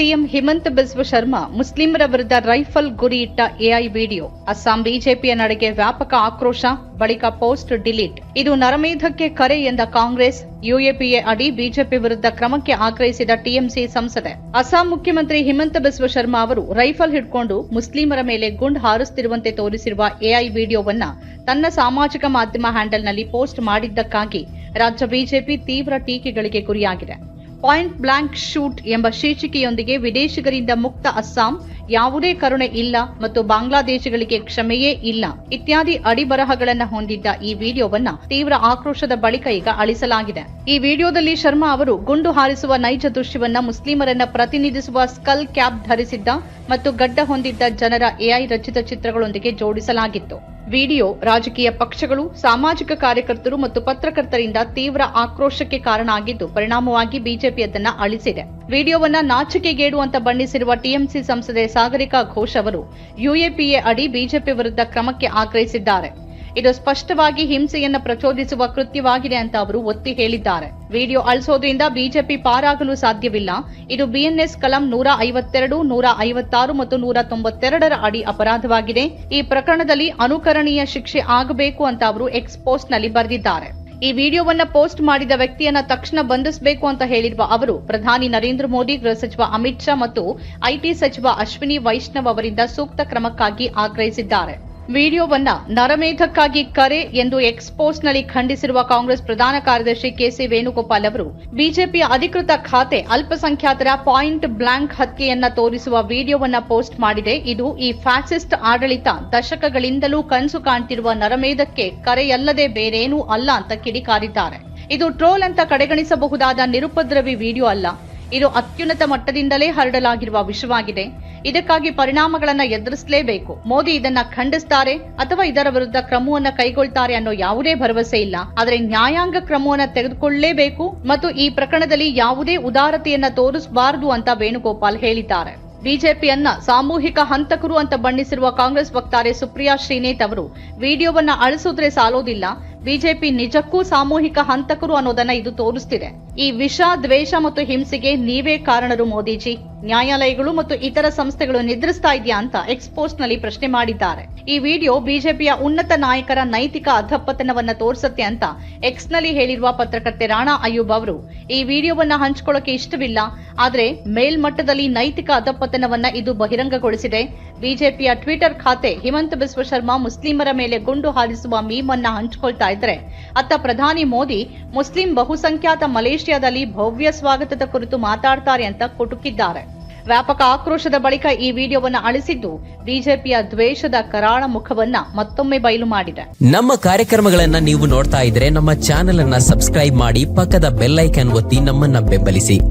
ಸಿಎಂ ಹಿಮಂತ ಬಿಸ್ವ ಶರ್ಮಾ ಮುಸ್ಲಿಮರ ವಿರುದ್ಧ ರೈಫಲ್ ಗುರಿ ಎಐ ವಿಡಿಯೋ. ಅಸ್ಸಾಂ ಬಿಜೆಪಿಯ ನಡೆಗೆ ವ್ಯಾಪಕ ಆಕ್ರೋಶ, ಬಳಿಕ ಪೋಸ್ಟ್ ಡಿಲೀಟ್. ಇದು ನರಮೇಧಕ್ಕೆ ಕರೆ ಎಂದ ಕಾಂಗ್ರೆಸ್, ಯುಎಪಿಎ ಅಡಿ ಬಿಜೆಪಿ ವಿರುದ್ಧ ಕ್ರಮಕ್ಕೆ ಆಗ್ರಹಿಸಿದ ಟಿಎಂಸಿ ಸಂಸದೆ. ಅಸ್ಸಾಂ ಮುಖ್ಯಮಂತ್ರಿ ಹಿಮಂತ ಬಿಸ್ವ ಶರ್ಮಾ ಅವರು ರೈಫಲ್ ಹಿಡ್ಕೊಂಡು ಮುಸ್ಲಿಮರ ಮೇಲೆ ಗುಂಡ್ ಹಾರಿಸುತ್ತಿರುವಂತೆ ತೋರಿಸಿರುವ ಎಐ ವಿಡಿಯೋವನ್ನ ತನ್ನ ಸಾಮಾಜಿಕ ಮಾಧ್ಯಮ ಹ್ಯಾಂಡಲ್ನಲ್ಲಿ ಪೋಸ್ಟ್ ಮಾಡಿದ್ದಕ್ಕಾಗಿ ರಾಜ್ಯ ಬಿಜೆಪಿ ತೀವ್ರ ಟೀಕೆಗಳಿಗೆ ಗುರಿಯಾಗಿದೆ. ಪಾಯಿಂಟ್ ಬ್ಲಾಂಕ್ ಶೂಟ್ ಎಂಬ ಶೀರ್ಷಿಕೆಯೊಂದಿಗೆ ವಿದೇಶಿಗರಿಂದ ಮುಕ್ತ ಅಸ್ಸಾಂ ಯಾವುದೇ ಕರುಣೆ ಇಲ್ಲ ಮತ್ತು ಬಾಂಗ್ಲಾದೇಶಗಳಿಗೆ ಕ್ಷಮೆಯೇ ಇಲ್ಲ. ಇತ್ಯಾದಿ ಅಡಿಬರಹಗಳನ್ನು ಹೊಂದಿದ್ದ ಈ ವಿಡಿಯೋವನ್ನ ತೀವ್ರ ಆಕ್ರೋಶದ ಬಳಿಕ ಈಗ ಅಳಿಸಲಾಗಿದೆ. ಈ ವಿಡಿಯೋದಲ್ಲಿ ಶರ್ಮಾ ಅವರು ಗುಂಡು ಹಾರಿಸುವ ನೈಜ ದೃಶ್ಯವನ್ನ ಮುಸ್ಲಿಮರನ್ನ ಪ್ರತಿನಿಧಿಸುವ ಸ್ಕಲ್ ಕ್ಯಾಪ್ ಧರಿಸಿದ್ದ ಮತ್ತು ಗಡ್ಡ ಹೊಂದಿದ್ದ ಜನರ ಎಐ ರಚಿತ ಚಿತ್ರಗಳೊಂದಿಗೆ ಜೋಡಿಸಲಾಗಿತ್ತು. ವಿಡಿಯೋ ರಾಜಕೀಯ ಪಕ್ಷಗಳು, ಸಾಮಾಜಿಕ ಕಾರ್ಯಕರ್ತರು ಮತ್ತು ಪತ್ರಕರ್ತರಿಂದ ತೀವ್ರ ಆಕ್ರೋಶಕ್ಕೆ ಕಾರಣ ಆಗಿದ್ದು ಪರಿಣಾಮವಾಗಿ ಬಿಜೆಪಿ ಅದನ್ನ ಅಳಿಸಿದೆ. ವಿಡಿಯೋವನ್ನ ನಾಚಿಕೆಗೇಡು ಅಂತ ಬಣ್ಣಿಸಿರುವ ಟಿಎಂಸಿ ಸಂಸದೆ ಸಾಗರಿಕಾ ಘೋಷ್ ಅವರು ಯುಎಪಿಎ ಅಡಿ ಬಿಜೆಪಿ ವಿರುದ್ಧ ಕ್ರಮಕ್ಕೆ ಆಗ್ರಹಿಸಿದ್ದಾರೆ. ಇದು ಸ್ಪಷ್ಟವಾಗಿ ಹಿಂಸೆಯನ್ನು ಪ್ರಚೋದಿಸುವ ಕೃತ್ಯವಾಗಿದೆ ಅಂತ ಅವರು ಒತ್ತಿ ಹೇಳಿದ್ದಾರೆ. ವಿಡಿಯೋ ಅಳಿಸೋದ್ರಿಂದ ಬಿಜೆಪಿ ಪಾರಾಗಲು ಸಾಧ್ಯವಿಲ್ಲ. ಇದು ಬಿಎನ್ಎಸ್ ಕಲಂ ನೂರ ಐವತ್ತೆರಡು, ನೂರ ಐವತ್ತಾರು ಮತ್ತು ನೂರ ತೊಂಬತ್ತೆರಡರ ಅಡಿ ಅಪರಾಧವಾಗಿದೆ. ಈ ಪ್ರಕರಣದಲ್ಲಿ ಅನುಕರಣೀಯ ಶಿಕ್ಷೆ ಆಗಬೇಕು ಅಂತ ಅವರು ಎಕ್ಸ್ ಪೋಸ್ಟ್ನಲ್ಲಿ ಬರೆದಿದ್ದಾರೆ. ಈ ವಿಡಿಯೋವನ್ನು ಪೋಸ್ಟ್ ಮಾಡಿದ ವ್ಯಕ್ತಿಯನ್ನ ತಕ್ಷಣ ಬಂಧಿಸಬೇಕು ಅಂತ ಹೇಳಿರುವ ಅವರು, ಪ್ರಧಾನಿ ನರೇಂದ್ರ ಮೋದಿ, ಗೃಹ ಸಚಿವ ಅಮಿತ್ ಶಾ ಮತ್ತು ಐಟಿ ಸಚಿವ ಅಶ್ವಿನಿ ವೈಷ್ಣವ್ ಅವರಿಂದ ಸೂಕ್ತ ಕ್ರಮಕ್ಕಾಗಿ ಆಗ್ರಹಿಸಿದ್ದಾರೆ. ವಿಡಿಯೋವನ್ನ ನರಮೇಧಕ್ಕಾಗಿ ಕರೆ ಎಂದು ಎಕ್ಸ್ ಪೋಸ್ಟ್ನಲ್ಲಿ ಖಂಡಿಸಿರುವ ಕಾಂಗ್ರೆಸ್ ಪ್ರಧಾನ ಕಾರ್ಯದರ್ಶಿ ಕೆಸಿ ವೇಣುಗೋಪಾಲ್ ಅವರು ಬಿಜೆಪಿಯ ಅಧಿಕೃತ ಖಾತೆ ಅಲ್ಪಸಂಖ್ಯಾತರ ಪಾಯಿಂಟ್ ಬ್ಲಾಂಕ್ ಹತ್ಯೆಯನ್ನ ತೋರಿಸುವ ವಿಡಿಯೋವನ್ನ ಪೋಸ್ಟ್ ಮಾಡಿದೆ. ಇದು ಈ ಫ್ಯಾಸಿಸ್ಟ್ ಆಡಳಿತ ದಶಕಗಳಿಂದಲೂ ಕನಸು ಕಾಣ್ತಿರುವ ನರಮೇಧಕ್ಕೆ ಕರೆಯಲ್ಲದೆ ಬೇರೇನೂ ಅಲ್ಲ ಅಂತ ಕಿಡಿಕಾರಿದ್ದಾರೆ. ಇದು ಟ್ರೋಲ್ ಅಂತ ಕಡೆಗಣಿಸಬಹುದಾದ ನಿರುಪದ್ರವಿ ವಿಡಿಯೋ ಅಲ್ಲ. ಇದು ಅತ್ಯುನ್ನತ ಮಟ್ಟದಿಂದಲೇ ಹರಡಲಾಗಿರುವ ವಿಷಯವಾಗಿದೆ ಇದಕ್ಕಾಗಿ ಪರಿಣಾಮಗಳನ್ನು ಎದುರಿಸಲೇಬೇಕು. ಮೋದಿ ಇದನ್ನ ಖಂಡಿಸ್ತಾರೆ ಅಥವಾ ಇದರ ವಿರುದ್ಧ ಕ್ರಮವನ್ನ ಕೈಗೊಳ್ತಾರೆ ಅನ್ನೋ ಯಾವುದೇ ಭರವಸೆ ಇಲ್ಲ. ಆದರೆ ನ್ಯಾಯಾಂಗ ಕ್ರಮವನ್ನ ತೆಗೆದುಕೊಳ್ಳಲೇಬೇಕು ಮತ್ತು ಈ ಪ್ರಕರಣದಲ್ಲಿ ಯಾವುದೇ ಉದಾರತೆಯನ್ನ ತೋರಿಸಬಾರದು ಅಂತ ವೇಣುಗೋಪಾಲ್ ಹೇಳಿದ್ದಾರೆ. ಬಿಜೆಪಿಯನ್ನ ಸಾಮೂಹಿಕ ಹಂತಕರು ಅಂತ ಬಣ್ಣಿಸಿರುವ ಕಾಂಗ್ರೆಸ್ ವಕ್ತಾರೆ ಸುಪ್ರಿಯಾ ಶ್ರೀನೇತ್ ಅವರು ವಿಡಿಯೋವನ್ನ ಅಳಿಸಿದ್ರೆ ಸಾಲೋದಿಲ್ಲ. ಬಿಜೆಪಿ ನಿಜಕ್ಕೂ ಸಾಮೂಹಿಕ ಹಂತಕರು ಅನ್ನೋದನ್ನ ಇದು ತೋರಿಸ್ತಿದೆ. ಈ ವಿಷ, ದ್ವೇಷ ಮತ್ತು ಹಿಂಸೆಗೆ ನೀವೇ ಕಾರಣರು ಮೋದಿಜಿ. ನ್ಯಾಯಾಲಯಗಳು ಮತ್ತು ಇತರ ಸಂಸ್ಥೆಗಳು ನಿದ್ರಿಸ್ತಾ ಇದೆಯಾ ಅಂತ ಎಕ್ಸ್ಪೋಸ್ಟ್ನಲ್ಲಿ ಪ್ರಶ್ನೆ ಮಾಡಿದ್ದಾರೆ. ಈ ವಿಡಿಯೋ ಬಿಜೆಪಿಯ ಉನ್ನತ ನಾಯಕರ ನೈತಿಕ ಅಧಪತನವನ್ನ ತೋರಿಸುತ್ತೆ ಅಂತ ಎಕ್ಸ್ನಲ್ಲಿ ಹೇಳಿರುವ ಪತ್ರಕರ್ತೆ ರಾಣಾ ಅಯ್ಯೂಬ್ ಅವರು. ಈ ವಿಡಿಯೋವನ್ನ ಹಂಚಿಕೊಳ್ಳಕ್ಕೆ ಇಷ್ಟವಿಲ್ಲ, ಆದರೆ ಮೇಲ್ಮಟ್ಟದಲ್ಲಿ ನೈತಿಕ ಅಧಪತನವನ್ನ ಇದು ಬಹಿರಂಗಗೊಳಿಸಿದೆ. ಬಿಜೆಪಿಯ ಟ್ವಿಟರ್ ಖಾತೆ ಹಿಮಂತ ಬಿಸ್ವ ಶರ್ಮಾ ಮುಸ್ಲಿಮರ ಮೇಲೆ ಗುಂಡು ಹಾರಿಸುವ ಮೀಮ್ ಅನ್ನ ಹಂಚಿಕೊಳ್ತಾ ಇದ್ರೆ, ಅತ್ತ ಪ್ರಧಾನಿ ಮೋದಿ ಮುಸ್ಲಿಂ ಬಹುಸಂಖ್ಯಾತ ಮಲೇಷ್ಯಾದಲ್ಲಿ ಭವ್ಯ ಸ್ವಾಗತದ ಕುರಿತು ಮಾತಾಡ್ತಾರೆ ಅಂತ ಕುಟುಕಿದ್ದಾರೆ. ವ್ಯಾಪಕ ಆಕ್ರೋಶದ ಬಳಿಕ ಈ ವಿಡಿಯೋವನ್ನು ಅಳಿಸಿದ್ದು ಬಿಜೆಪಿಯ ದ್ವೇಷದ ಕರಾಳ ಮುಖವನ್ನ ಮತ್ತೊಮ್ಮೆ ಬಯಲು ಮಾಡಿದೆ. ನಮ್ಮ ಕಾರ್ಯಕ್ರಮಗಳನ್ನ ನೀವು ನೋಡ್ತಾ ಇದ್ರೆ ನಮ್ಮ ಚಾನೆಲ್ ಅನ್ನ ಸಬ್ಸ್ಕ್ರೈಬ್ ಮಾಡಿ ಪಕ್ಕದ ಬೆಲ್ಲೈಕನ್ ಒತ್ತಿ ನಮ್ಮನ್ನ ಬೆಂಬಲಿಸಿ.